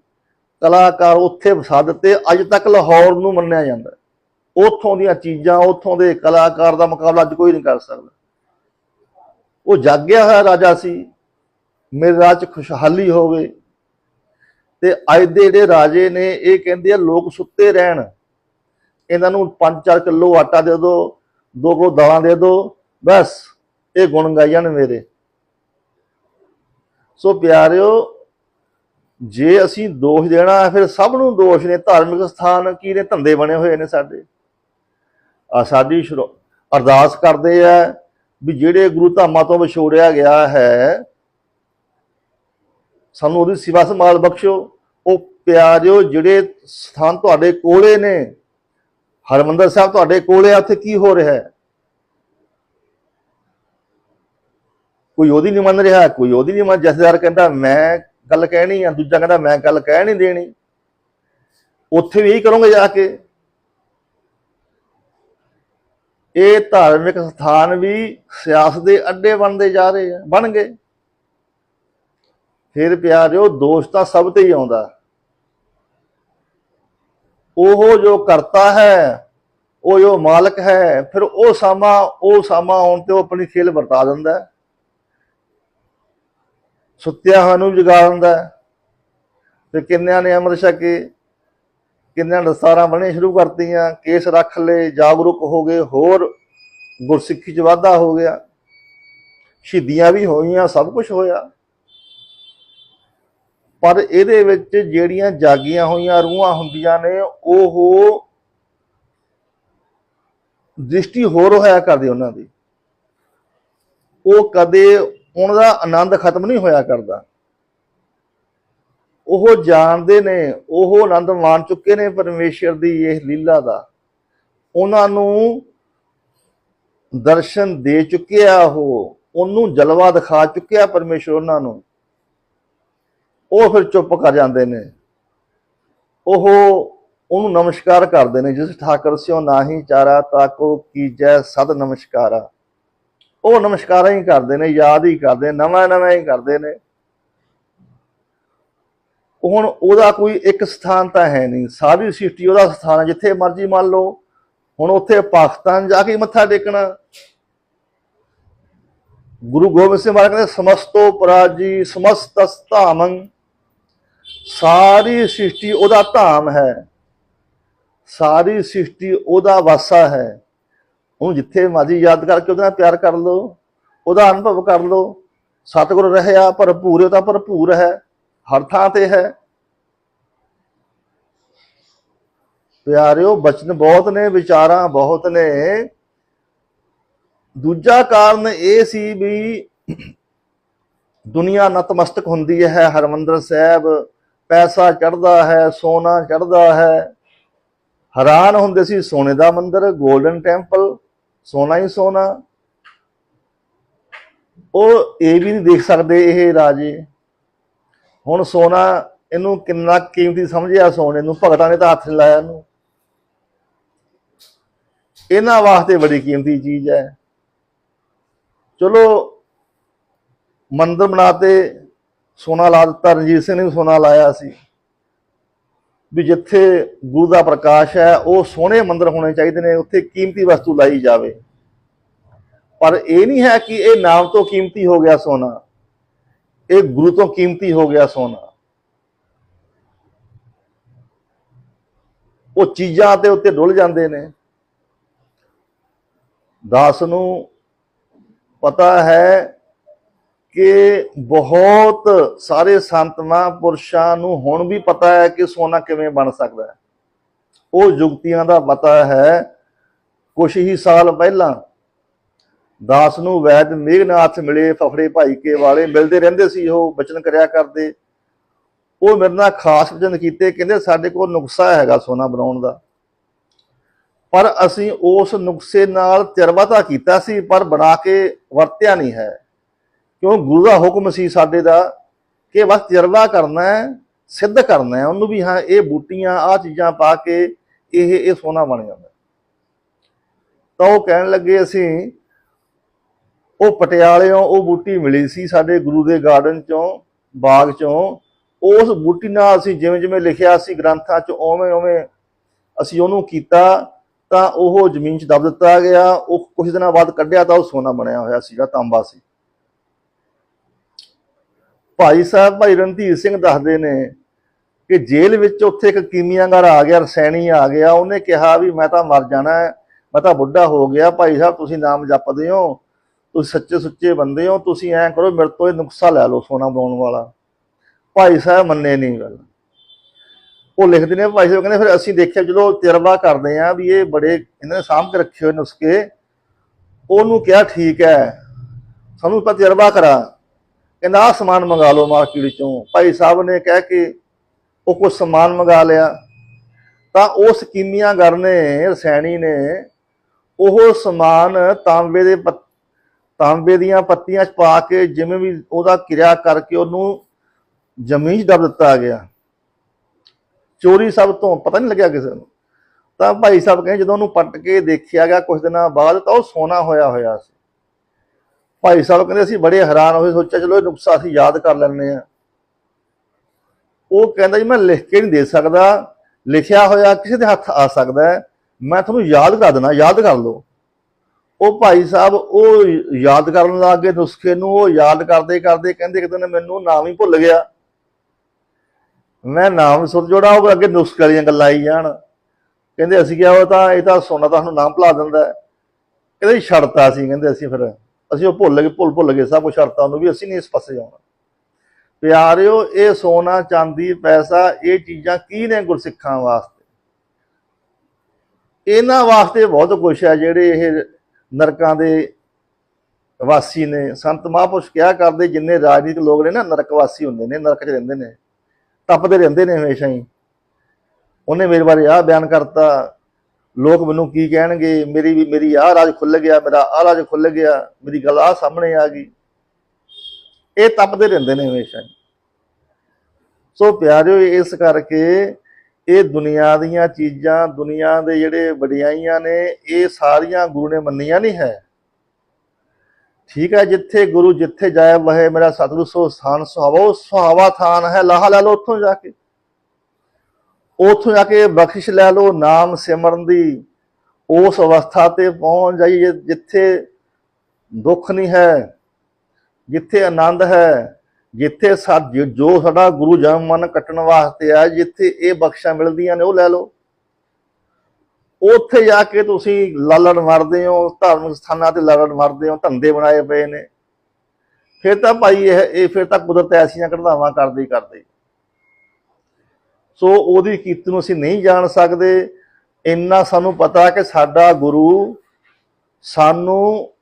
B: ਕਲਾਕਾਰ ਉੱਥੇ ਵਸਾ ਦਿੱਤੇ, ਅੱਜ ਤੱਕ ਲਾਹੌਰ ਨੂੰ ਮੰਨਿਆ ਜਾਂਦਾ ਉੱਥੋਂ ਦੀਆਂ ਚੀਜ਼ਾਂ, ਉੱਥੋਂ ਦੇ ਕਲਾਕਾਰ ਦਾ ਮੁਕਾਬਲਾ ਅੱਜ ਕੋਈ ਨਹੀਂ ਕਰ ਸਕਦਾ। ਉਹ ਜਾਗਿਆ ਹੋਇਆ ਰਾਜਾ ਸੀ। ਮੇਰੇ ਰਾਜ 'ਚ ਖੁਸ਼ਹਾਲੀ ਹੋਵੇ ਤੇ ਅੱਜ ਦੇ ਜਿਹੜੇ ਰਾਜੇ ਨੇ ਇਹ ਕਹਿੰਦੇ ਆ ਲੋਕ ਸੁੱਤੇ ਰਹਿਣ। ਇਹਨਾਂ ਨੂੰ 5-4 ਕਿਲੋ ਆਟਾ ਦੇ ਦਿਓ ਦੋ ਕਿਲੋ ਦਾਲਾਂ ਦੇ ਦਿਓ ਬਸ ਇਹ ਗੁਣ ਗਾਈਆਂ ਨੇ ਮੇਰੇ। ਸੋ ਪਿਆਰਿਓ ਜੇ ਅਸੀਂ ਦੋਸ਼ ਦੇਣਾ ਹੈ, ਫਿਰ ਸਭ ਨੂੰ ਦੋਸ਼ ਨੇ। ਧਾਰਮਿਕ ਸਥਾਨ ਕੀ ਨੇ? ਧੰਦੇ ਬਣੇ ਹੋਏ ਨੇ ਸਾਡੇ। ਆ ਸਾਡੀ ਸ਼ੁਰੂ- ਅਰਦਾਸ ਕਰਦੇ ਆ ਵੀ ਜਿਹੜੇ ਗੁਰੂ ਧਾਮਾਂ ਤੋਂ ਵਿਛੋੜਿਆ ਗਿਆ ਹੈ, ਸਾਨੂੰ ਉਹਦੀ ਸਿਵਾ ਸੰਭਾਲ ਬਖਸ਼ੋ ਉਹ ਪਿਆਰਿਓ ਜਿਹੜੇ ਸਥਾਨ ਤੁਹਾਡੇ ਕੋਲੇ ਨੇ, ਹਰਮੰਦਰ ਸਾਹਿਬ ਤੁਹਾਡੇ ਕੋਲੇ ਆ, ਉੱਥੇ ਕੀ ਹੋ ਰਿਹਾ ਹੈ? ਕੋਈ ਉਹਦੀ ਨਹੀਂ ਮੰਨ ਰਿਹਾ, ਕੋਈ ਉਹਦੀ ਨਹੀਂ ਮੰਨ, ਜਥੇਦਾਰ ਕਹਿੰਦਾ, ਮੈਂ ਗੱਲ ਕਹਿਣੀ ਆ। ਦੂਜਾ ਕਹਿੰਦਾ, ਮੈਂ ਗੱਲ ਕਹਿ ਨਹੀਂ ਦੇਣੀ। ਉੱਥੇ ਵੀ ਇਹੀ ਕਰੋਗੇ ਜਾ ਕੇ। ਇਹ ਧਾਰਮਿਕ ਸਥਾਨ ਵੀ ਸਿਆਸਤ ਦੇ ਅੱਡੇ ਬਣਦੇ ਜਾ ਰਹੇ ਆ, ਬਣ ਗਏ। ਫਿਰ ਪਿਆਰਿਓ, ਦੋਸ਼ ਤਾਂ ਸਭ ਤੇ ਹੀ ਆਉਂਦਾ। ਉਹ ਜੋ ਕਰਤਾ ਹੈ, ਉਹ ਜੋ ਮਾਲਕ ਹੈ, ਫਿਰ ਉਹ ਸਾਮਾ ਉਹ ਸਾਮਾ ਆਉਣ ਤੇ ਉਹ ਆਪਣੀ ਖੇਲ ਵਰਤਾ ਦਿੰਦਾ ਹੈ। ਸੁੱਤਿਆ ਹੋਇਆ ਨੂੰ ਜਗਾ ਦਿੰਦਾ ਹੈ। ਤੇ ਕਿੰਨਿਆਂ ਨੇ ਅੰਮ੍ਰਿਤ ਛਕੇ ਕਿੰਨਿਆਂ ਦਸਤਾਰਾਂ ਬਣੀਆਂ ਸ਼ੁਰੂ ਕਰਤੀਆਂ, ਕੇਸ ਰੱਖ ਲਏ, ਜਾਗਰੂਕ ਹੋ ਗਏ, ਹੋਰ ਗੁਰਸਿੱਖੀ ਚ ਵਾਧਾ ਹੋ ਗਿਆ। ਸ਼ਹੀਦੀਆਂ ਵੀ ਹੋਈਆਂ, ਸਭ ਕੁਝ ਹੋਇਆ। ਪਰ ਇਹਦੇ ਵਿੱਚ ਜਿਹੜੀਆਂ ਜਾਗੀਆਂ ਹੋਈਆਂ, ਰੂਹਾਂ ਹੁੰਦੀਆਂ ਨੇ, ਉਹ ਦ੍ਰਿਸ਼ਟੀ ਹੋਰ ਹੋਇਆ ਕਰਦੀ ਉਹਨਾਂ ਦੀ। ਉਹ ਕਦੇ ਉਹਨਾਂ ਦਾ ਆਨੰਦ ਖਤਮ ਨਹੀਂ ਹੋਇਆ ਕਰਦਾ। ਉਹ ਜਾਣਦੇ ਨੇ, ਉਹ ਆਨੰਦ ਮਾਣ ਚੁੱਕੇ ਨੇ ਪਰਮੇਸ਼ਰ ਦੀ ਇਹ ਲੀਲਾ ਦਾ। ਉਹਨਾਂ ਨੂੰ ਦਰਸ਼ਨ ਦੇ ਚੁੱਕਿਆ ਉਹ, ਉਹਨੂੰ ਜਲਵਾ ਦਿਖਾ ਚੁੱਕਿਆ ਪਰਮੇਸ਼ਰ ਉਹਨਾਂ ਨੂੰ। ਉਹ ਫਿਰ ਚੁੱਪ ਕਰ ਜਾਂਦੇ ਨੇ। ਉਹ ਉਹਨੂੰ ਨਮਸਕਾਰ ਕਰਦੇ ਨੇ, ਜਿਸ ਠਾਕਰ ਸਿਓ ਨਾਹੀ ਚਾਰਾ, ਤਾਕੋ ਕੀਜੈ ਸਦ ਨਮਸਕਾਰਾ। ਉਹ ਨਮਸਕਾਰਾਂ ਹੀ ਕਰਦੇ ਨੇ, ਯਾਦ ਹੀ ਕਰਦੇ ਨੇ ਨਵਾਂ ਨਵਾਂ ਹੀ ਕਰਦੇ ਨੇ। ਹੁਣ ਉਹਦਾ ਕੋਈ ਇੱਕ ਸਥਾਨ ਤਾਂ ਹੈ ਨਹੀਂ। ਸਾਰੀ ਸ੍ਰਿਸ਼ਟੀ ਉਹਦਾ ਸਥਾਨ ਹੈ, ਜਿੱਥੇ ਮਰਜ਼ੀ ਮੰਨ ਲਓ, ਹੁਣ ਉੱਥੇ ਪਾਕਿਸਤਾਨ ਜਾ ਕੇ ਮੱਥਾ ਟੇਕਣਾ। ਗੁਰੂ ਗੋਬਿੰਦ ਸਿੰਘ ਮਹਾਰਾਜ ਕਹਿੰਦੇ, ਸਮਸਤੋ ਪਰਾਜੀ, ਸਮਸਤ ਧਾਮੰ। ਸਾਰੀ ਸ੍ਰਿਸ਼ਟੀ ਉਹਦਾ ਧਾਮ ਹੈ। ਸਾਰੀ ਸ੍ਰਿਸ਼ਟੀ ਉਹਦਾ ਵਾਸਾ ਹੈ। ਉਹਨੂੰ ਜਿੱਥੇ ਮਰਜ਼ੀ ਯਾਦ ਕਰਕੇ ਉਹਦੇ ਨਾਲ ਪਿਆਰ ਕਰ ਲਓ, ਉਹਦਾ ਅਨੁਭਵ ਕਰ ਲਓ। ਸਤਿਗੁਰ ਰਹਿਆ, ਭਰਪੂਰ ਉਹ ਤਾਂ ਭਰਪੂਰ ਹੈ। ਹਰ ਥਾਂ ਤੇ ਹੈ। ਪਿਆਰਿਓ, ਬਚਨ ਬਹੁਤ ਨੇ, ਵਿਚਾਰਾਂ ਬਹੁਤ ਨੇ। ਦੂਜਾ ਕਾਰਨ ਇਹ ਸੀ ਵੀ ਦੁਨੀਆ ਨਤਮਸਤਕ ਹੁੰਦੀ ਹੈ। ਹਰਮੰਦਰ ਸਾਹਿਬ ਪੈਸਾ ਚੜਦਾ ਹੈ, ਸੋਨਾ ਚੜਦਾ ਹੈ। ਹੈਰਾਨ ਹੁੰਦੇ ਸੀ, ਸੋਨੇ ਦਾ ਮੰਦਰ 골ਡਨ ਟੈਂਪਲ, ਸੋਨਾ ਹੀ ਸੋਨਾ। ਉਹ ਇਹ ਵੀ ਨਹੀਂ ਦੇਖ ਸਕਦੇ ਇਹ ਰਾਜੇ। ਹੁਣ ਸੋਨਾ ਇਹਨੂੰ ਕਿੰਨਾ ਕੀਮਤੀ ਸਮਝਿਆ ਸੋਨੇ ਨੂੰ, ਭਗਤਾਂ ਨੇ ਤਾਂ ਹੱਥ ਲਾਇਆ ਇਹਨੂੰ। ਇਹਨਾਂ ਵਾਸਤੇ ਬੜੀ ਕੀਮਤੀ ਚੀਜ਼ ਹੈ। ਚਲੋ, ਮੰਦਰ ਬਣਾਤੇ ਸੋਨਾ ਲਾ ਦਿੱਤਾ, ਰਣਜੀਤ ਸਿੰਘ ਨੇ ਵੀ ਸੋਨਾ ਲਾਇਆ ਸੀ। ਵੀ ਜਿੱਥੇ ਗੁਰੂ ਦਾ ਪ੍ਰਕਾਸ਼ ਹੈ, ਉਹ ਸੋਹਣੇ ਮੰਦਰ ਹੋਣੇ ਚਾਹੀਦੇ ਨੇ, ਉੱਥੇ ਕੀਮਤੀ ਵਸਤੂ ਲਾਈ ਜਾਵੇ। ਪਰ ਇਹ ਨਹੀਂ ਹੈ ਕਿ ਇਹ ਨਾਮ ਤੋਂ ਕੀਮਤੀ ਹੋ ਗਿਆ ਸੋਨਾ। ਇਹ ਗੁਰੂ ਤੋਂ ਕੀਮਤੀ ਹੋ ਗਿਆ ਸੋਨਾ। ਉਹ ਚੀਜ਼ਾਂ ਤੇ ਉੱਤੇ ਡੁੱਲ ਜਾਂਦੇ ਨੇ। ਦਾਸ ਨੂੰ ਪਤਾ ਹੈ ਕਿ ਬਹੁਤ ਸਾਰੇ ਸੰਤ, ਪੁਰਸ਼ਾਂ ਨੂੰ ਹੁਣ ਵੀ ਪਤਾ ਹੈ ਕਿ ਸੋਨਾ ਕਿਵੇਂ ਬਣ ਸਕਦਾ ਹੈ। ਉਹ ਯੁਕਤੀਆਂ ਦਾ ਪਤਾ ਹੈ ਕੁਝ ਹੀ ਸਾਲ ਪਹਿਲਾਂ ਦਾਸ ਨੂੰ ਵੈਦ ਮੇਘਨਾਥ ਮਿਲੇ, ਫਫੜੇ ਭਾਈ ਕੇ ਵਾਲੇ, ਮਿਲਦੇ ਰਹਿੰਦੇ ਸੀ ਉਹ, ਬਚਨ ਕਰਿਆ ਕਰਦੇ। ਉਹ ਮੇਰੇ ਨਾਲ ਖਾਸ ਵਚਨ ਕੀਤੇ, ਕਹਿੰਦੇ ਸਾਡੇ ਕੋਲ ਨੁਕਸਾ ਹੈਗਾ ਸੋਨਾ ਬਣਾਉਣ ਦਾ। ਪਰ ਅਸੀਂ ਉਸ ਨੁਕਸੇ ਨਾਲ ਤਜਰਬਾ ਤਾਂ ਕੀਤਾ ਸੀ, ਪਰ ਬਣਾ ਕੇ ਵਰਤਿਆ ਨਹੀਂ ਹੈ। ਕਿਉਂ? ਗੁਰੂ ਦਾ ਹੁਕਮ ਸੀ ਸਾਡੇ ਦਾ ਕਿ ਬਸ ਤਜਰਬਾ ਕਰਨਾ ਹੈ, ਸਿੱਧ ਕਰਨਾ ਹੈ। ਉਹਨੂੰ ਵੀ ਹਾਂ, ਇਹ ਬੂਟੀਆਂ ਆ ਚੀਜ਼ਾਂ ਪਾ ਕੇ ਇਹ ਇਹ ਸੋਨਾ ਬਣ ਜਾਂਦਾ ਤਾਂ ਉਹ ਕਹਿਣ ਲੱਗੇ ਅਸੀਂ ਉਹ ਪਟਿਆਲਿਓਂ ਉਹ ਬੂਟੀ ਮਿਲੀ ਸੀ ਸਾਡੇ ਗੁਰੂ ਦੇ ਗਾਰਡਨ ਚੋਂ, ਬਾਗ ਚੋਂ। ਉਸ ਬੂਟੀ ਨਾਲ ਅਸੀਂ ਜਿਵੇਂ ਜਿਵੇਂ ਲਿਖਿਆ ਸੀ ਗ੍ਰੰਥਾਂ 'ਚ, ਉਵੇਂ ਉਵੇਂ ਅਸੀਂ ਉਹਨੂੰ ਕੀਤਾ, ਤਾਂ ਉਹ ਜ਼ਮੀਨ 'ਚ ਦਬ ਦਿੱਤਾ ਗਿਆ। ਉਹ ਕੁਝ ਦਿਨਾਂ ਬਾਅਦ ਕੱਢਿਆ ਤਾਂ ਉਹ ਸੋਨਾ ਬਣਿਆ ਹੋਇਆ ਸੀਗਾ, ਤਾਂਬਾ ਸੀ। ਭਾਈ ਸਾਹਿਬ, ਭਾਈ ਰਣਧੀਰ ਸਿੰਘ ਦੱਸਦੇ ਨੇ ਕਿ ਜੇਲ੍ਹ ਵਿੱਚ ਉੱਥੇ ਇੱਕ ਕੀਮੀਆਗਰ ਆ ਗਿਆ ਰਸੈਣੀ ਆ ਗਿਆ। ਉਹਨੇ ਕਿਹਾ ਵੀ ਮੈਂ ਤਾਂ ਮਰ ਜਾਣਾ, ਮੈਂ ਤਾਂ ਬੁੱਢਾ ਹੋ ਗਿਆ। ਭਾਈ ਸਾਹਿਬ, ਤੁਸੀਂ ਨਾਮ ਜਪਦੇ ਹੋ। ਤੁਸੀਂ ਸੱਚੇ ਸੁੱਚੇ ਬੰਦੇ ਹੋ, ਤੁਸੀਂ ਐਂ ਕਰੋ ਮੇਰੇ ਤੋਂ ਇਹ ਨੁਕਸਾ ਲੈ ਲਓ ਸੋਨਾ ਬਣਾਉਣ ਵਾਲਾ। ਭਾਈ ਸਾਹਿਬ ਮੰਨੇ ਨਹੀਂ ਗੱਲ। ਉਹ ਲਿਖਦੇ ਨੇ, ਭਾਈ ਸਾਹਿਬ ਕਹਿੰਦੇ, ਫਿਰ ਅਸੀਂ ਦੇਖਿਆ ਜਦੋਂ ਤਜਰਬਾ ਕਰਦੇ ਆ ਵੀ ਇਹ ਬੜੇ ਇਹਨਾਂ ਨੇ ਸਾਂਭ ਕੇ ਰੱਖੇ ਹੋਏ ਨੁਸਖੇ, ਉਹਨੂੰ ਕਿਹਾ ਠੀਕ ਹੈ, ਸਾਨੂੰ ਪਤਾ ਤਜਰਬਾ ਕਰਾ। ਕਹਿੰਦਾ, ਆਹ ਸਮਾਨ ਮੰਗਾ ਲਓ ਮਾਰਕੀਟ ਚੋਂ। ਭਾਈ ਸਾਹਿਬ ਨੇ ਕਹਿ ਕੇ ਉਹ ਕੁਝ ਸਮਾਨ ਮੰਗਾ ਲਿਆ। ਤਾਂ ਉਸ ਕੀਮੀਆਗਰ ਨੇ ਰਸੈਣੀ ਨੇ, ਉਹ ਸਮਾਨ ਤਾਂਬੇ ਦੇ ਤਾਂਬੇ ਦੀਆਂ ਪੱਤੀਆਂ ਚ ਪਾ ਕੇ ਜਿਵੇਂ ਵੀ ਉਹਦਾ ਕਿਰਿਆ ਕਰਕੇ ਉਹਨੂੰ ਜ਼ਮੀਨ 'ਚ ਦਬ ਦਿੱਤਾ ਗਿਆ। ਚੋਰੀ ਸਭ ਤੋਂ, ਪਤਾ ਨਹੀਂ ਲੱਗਿਆ ਕਿਸੇ ਨੂੰ। ਤਾਂ ਭਾਈ ਸਾਹਿਬ ਕਹਿੰਦੇ ਜਦੋਂ ਉਹਨੂੰ ਪੱਟ ਕੇ ਦੇਖਿਆ ਗਿਆ ਕੁਝ ਦਿਨਾਂ ਬਾਅਦ ਤਾਂ ਉਹ ਸੋਨਾ ਹੋਇਆ ਹੋਇਆ ਸੀ। ਭਾਈ ਸਾਹਿਬ ਕਹਿੰਦੇ ਅਸੀਂ ਬੜੇ ਹੈਰਾਨ ਹੋਏ, ਸੋਚਿਆ ਚਲੋ ਇਹ ਨੁਕਸਾ ਅਸੀਂ ਯਾਦ ਕਰ ਲੈਣੇ ਆ ਉਹ ਕਹਿੰਦਾ ਜੀ ਮੈਂ ਲਿਖ ਕੇ ਨਹੀਂ ਦੇ ਸਕਦਾ। ਲਿਖਿਆ ਹੋਇਆ ਕਿਸੇ ਦੇ ਹੱਥ ਆ ਸਕਦਾ ਮੈਂ ਤੁਹਾਨੂੰ ਯਾਦ ਕਰ ਦੇਣਾ, ਯਾਦ ਕਰ ਲਓ। ਉਹ ਭਾਈ ਸਾਹਿਬ, ਉਹ ਯਾਦ ਕਰਨ ਲੱਗ ਨੁਸਖੇ ਨੂੰ, ਉਹ ਯਾਦ ਕਰਦੇ ਕਰਦੇ ਕਹਿੰਦੇ ਕਿ ਦਿਨ ਮੈਨੂੰ ਨਾਮ ਹੀ ਭੁੱਲ ਗਿਆ। ਮੈਂ ਨਾਮ ਸੁਰ ਜੋੜਾ, ਉਹ ਅੱਗੇ ਨੁਸਖੇ ਵਾਲੀਆਂ ਗੱਲਾਂ ਆਈ ਜਾਣ। ਕਹਿੰਦੇ ਅਸੀਂ ਕਿਹਾ, ਉਹ ਤਾਂ ਇਹ ਤਾਂ ਸੋਨਾ ਤਾਂ ਸਾਨੂੰ ਨਾਮ ਭੁਲਾ ਦਿੰਦਾ ਹੈ। ਕਹਿੰਦੇ ਜੀ ਸੀ, ਕਹਿੰਦੇ ਅਸੀਂ ਫਿਰ। ਅਸੀਂ ਉਹ ਭੁੱਲ ਗਏ, ਭੁੱਲ ਭੁੱਲ ਗਏ ਸਭ ਕੁਛ ਛੱਡਤਾ ਉਹਨੂੰ ਵੀ ਅਸੀਂ ਨਹੀਂ ਇਸ ਪਾਸੇ ਜਾਣਾ ਪਿਆਰਿਓ, ਇਹ ਸੋਨਾ, ਚਾਂਦੀ, ਪੈਸਾ, ਇਹ ਚੀਜ਼ਾਂ ਕੀ ਨੇ ਗੁਰਸਿੱਖਾਂ ਵਾਸਤੇ? ਇਹਨਾਂ ਵਾਸਤੇ ਬਹੁਤ ਕੁਝ ਹੈ ਜਿਹੜੇ ਇਹ ਨਰਕਾਂ ਦੇ ਵਾਸੀ ਨੇ, ਸੰਤ ਮਹਾਂਪੁਰਸ਼ ਕਿਹਾ ਕਰਦੇ, ਜਿੰਨੇ ਰਾਜਨੀਤਿਕ ਲੋਕ ਨੇ ਨਾ ਨਰਕਵਾਸੀ ਹੁੰਦੇ ਨੇ, ਨਰਕ 'ਚ ਰਹਿੰਦੇ ਨੇ ਤਪਦੇ ਰਹਿੰਦੇ ਨੇ ਹਮੇਸ਼ਾ ਹੀ। ਉਹਨੇ ਮੇਰੇ ਬਾਰੇ ਆਹ ਬਿਆਨ ਕਰਤਾ, ਲੋਕ ਮੈਨੂੰ ਕੀ ਕਹਿਣਗੇ, ਮੇਰੀ ਵੀ, ਮੇਰੀ ਆਹ ਰਾਜ ਖੁੱਲ ਗਿਆ, ਮੇਰਾ ਆਹ ਰਾਜ ਖੁੱਲ ਗਿਆ, ਮੇਰੀ ਗੱਲ ਆਹ ਸਾਹਮਣੇ ਆ ਗਈ। ਇਹ ਤਪਦੇ ਰਹਿੰਦੇ ਨੇ ਹਮੇਸ਼ਾ ਹੀ। ਸੋ ਪਿਆਰਿਓ, ਇਸ ਕਰਕੇ ਇਹ ਦੁਨੀਆ ਦੀਆਂ ਚੀਜ਼ਾਂ, ਦੁਨੀਆ ਦੇ ਜਿਹੜੇ ਵਡਿਆਈਆਂ ਨੇ, ਇਹ ਸਾਰੀਆਂ ਗੁਰੂ ਨੇ ਮੰਨੀਆਂ ਨਹੀਂ ਹੈ। ਠੀਕ ਹੈ, ਜਿੱਥੇ ਗੁਰੂ ਜਿੱਥੇ ਜਾਏ ਵਹੇ, ਮੇਰਾ ਸਤਿਗੁਰੂ ਸੋ ਸਥਾਨ ਸੁਹਾਵਾ ਉਹ ਸੁਹਾਵਾ ਥਾਨ ਹੈ, ਲਾਹ ਲੈ ਲਓ ਉੱਥੋਂ ਜਾ ਕੇ। ਉੱਥੋਂ ਜਾ ਕੇ ਬਖਸ਼ ਲੈ ਲਓ, ਨਾਮ ਸਿਮਰਨ ਦੀ ਉਸ ਅਵਸਥਾ ਤੇ ਪਹੁੰਚ ਜਾਈਏ, ਜਿੱਥੇ ਦੁੱਖ ਨਹੀਂ ਹੈ, ਜਿੱਥੇ ਆਨੰਦ ਹੈ ਜਿੱਥੇ ਸਾ ਜੋ- ਸਾਡਾ ਗੁਰੂ ਜਨਮ ਮਨ ਕੱਟਣ ਵਾਸਤੇ ਆ ਜਿੱਥੇ ਇਹ ਬਖਸ਼ਾਂ ਮਿਲਦੀਆਂ ਨੇ, ਉਹ ਲੈ ਲਓ। ਉੱਥੇ ਜਾ ਕੇ ਤੁਸੀਂ ਲਾਲੜ ਮਰਦੇ ਹੋ, ਧਾਰਮਿਕ ਸਥਾਨਾਂ ਤੇ ਲਾਲੜ ਮਰਦੇ ਹੋ, ਧੰਦੇ ਬਣਾਏ ਪਏ ਨੇ। ਫਿਰ ਤਾਂ ਭਾਈ ਇਹ ਇਹ ਫਿਰ ਤਾਂ ਕੁਦਰਤ ਐਸੀਆਂ ਘਟਨਾਵਾਂ ਕਰਦੇ ਹੀ ਕਰਦੇ। ਸੋ ਉਹਦੀ ਕੀਤੀ ਨੂੰ ਅਸੀਂ ਨਹੀਂ ਜਾਣ ਸਕਦੇ। ਇੰਨਾ ਸਾਨੂੰ ਪਤਾ ਕਿ ਸਾਡਾ ਗੁਰੂ ਸਾਨੂੰ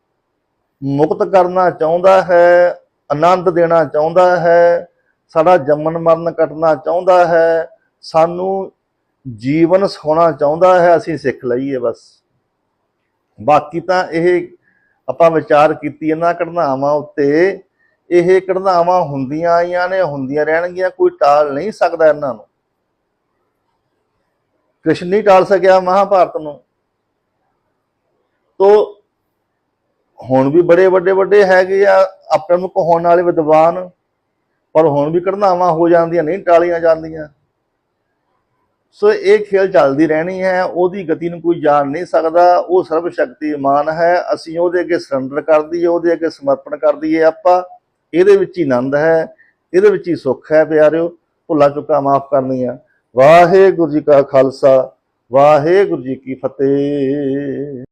B: ਮੁਕਤ ਕਰਨਾ ਚਾਹੁੰਦਾ ਹੈ। ਆਨੰਦ ਦੇਣਾ ਚਾਹੁੰਦਾ ਹੈ, ਸਾਡਾ ਜੰਮਣ ਮਰਨ ਕੱਟਣਾ ਚਾਹੁੰਦਾ ਹੈ, ਸਾਨੂੰ ਜੀਵਨ ਸਿਖਾਉਣਾ ਚਾਹੁੰਦਾ ਹੈ, ਅਸੀਂ ਸਿੱਖ ਲਈਏ ਬਸ। ਬਾਕੀ ਤਾਂ ਇਹ ਆਪਾਂ ਵਿਚਾਰ ਕੀਤੀ, ਇਹਨਾਂ ਘਟਨਾਵਾਂ ਉੱਤੇ ਇਹ ਘਟਨਾਵਾਂ ਹੁੰਦੀਆਂ ਆਈਆਂ ਨੇ, ਹੁੰਦੀਆਂ ਰਹਿਣਗੀਆਂ, ਕੋਈ ਟਾਲ ਨਹੀਂ ਸਕਦਾ ਇਹਨਾਂ ਨੂੰ। ਕ੍ਰਿਸ਼ਨ ਨਹੀਂ ਟਾਲ ਸਕਿਆ ਮਹਾਭਾਰਤ ਨੂੰ। ਤੋ ਹੁਣ ਵੀ ਬੜੇ ਵੱਡੇ ਵੱਡੇ ਹੈਗੇ ਆ, ਆਪਣੇ ਨੂੰ ਕਹਾਉਣ ਵਾਲੇ ਵਿਦਵਾਨ, ਪਰ ਹੁਣ ਵੀ ਘਟਨਾਵਾਂ ਹੋ ਜਾਂਦੀਆਂ ਨਹੀਂ ਟਾਲੀਆਂ ਜਾਂਦੀਆਂ। ਸੋ ਇਹ ਖੇਲ ਚੱਲਦੀ ਰਹਿਣੀ ਹੈ, ਉਹਦੀ ਗਤੀ ਨੂੰ ਕੋਈ ਜਾਣ ਨਹੀਂ ਸਕਦਾ, ਉਹ ਸਰਵ ਸ਼ਕਤੀਮਾਨ ਹੈ, ਅਸੀਂ ਉਹਦੇ ਅੱਗੇ ਸਰੈਂਡਰ ਕਰ ਦਈਏ, ਉਹਦੇ ਅੱਗੇ ਸਮਰਪਣ ਕਰ ਦਈਏ ਆਪਾਂ, ਇਹਦੇ ਵਿੱਚ ਹੀ ਆਨੰਦ ਹੈ, ਇਹਦੇ ਵਿੱਚ ਹੀ ਸੁੱਖ ਹੈ ਪਿਆਰਿਓ, ਭੁੱਲਾ ਚੁੱਕਾ ਮਾਫ ਕਰਨੀ ਆ ਵਾਹਿਗੁਰੂ ਜੀ ਕਾ ਖਾਲਸਾ, ਵਾਹਿਗੁਰੂ ਜੀ ਕੀ ਫਤਿਹ।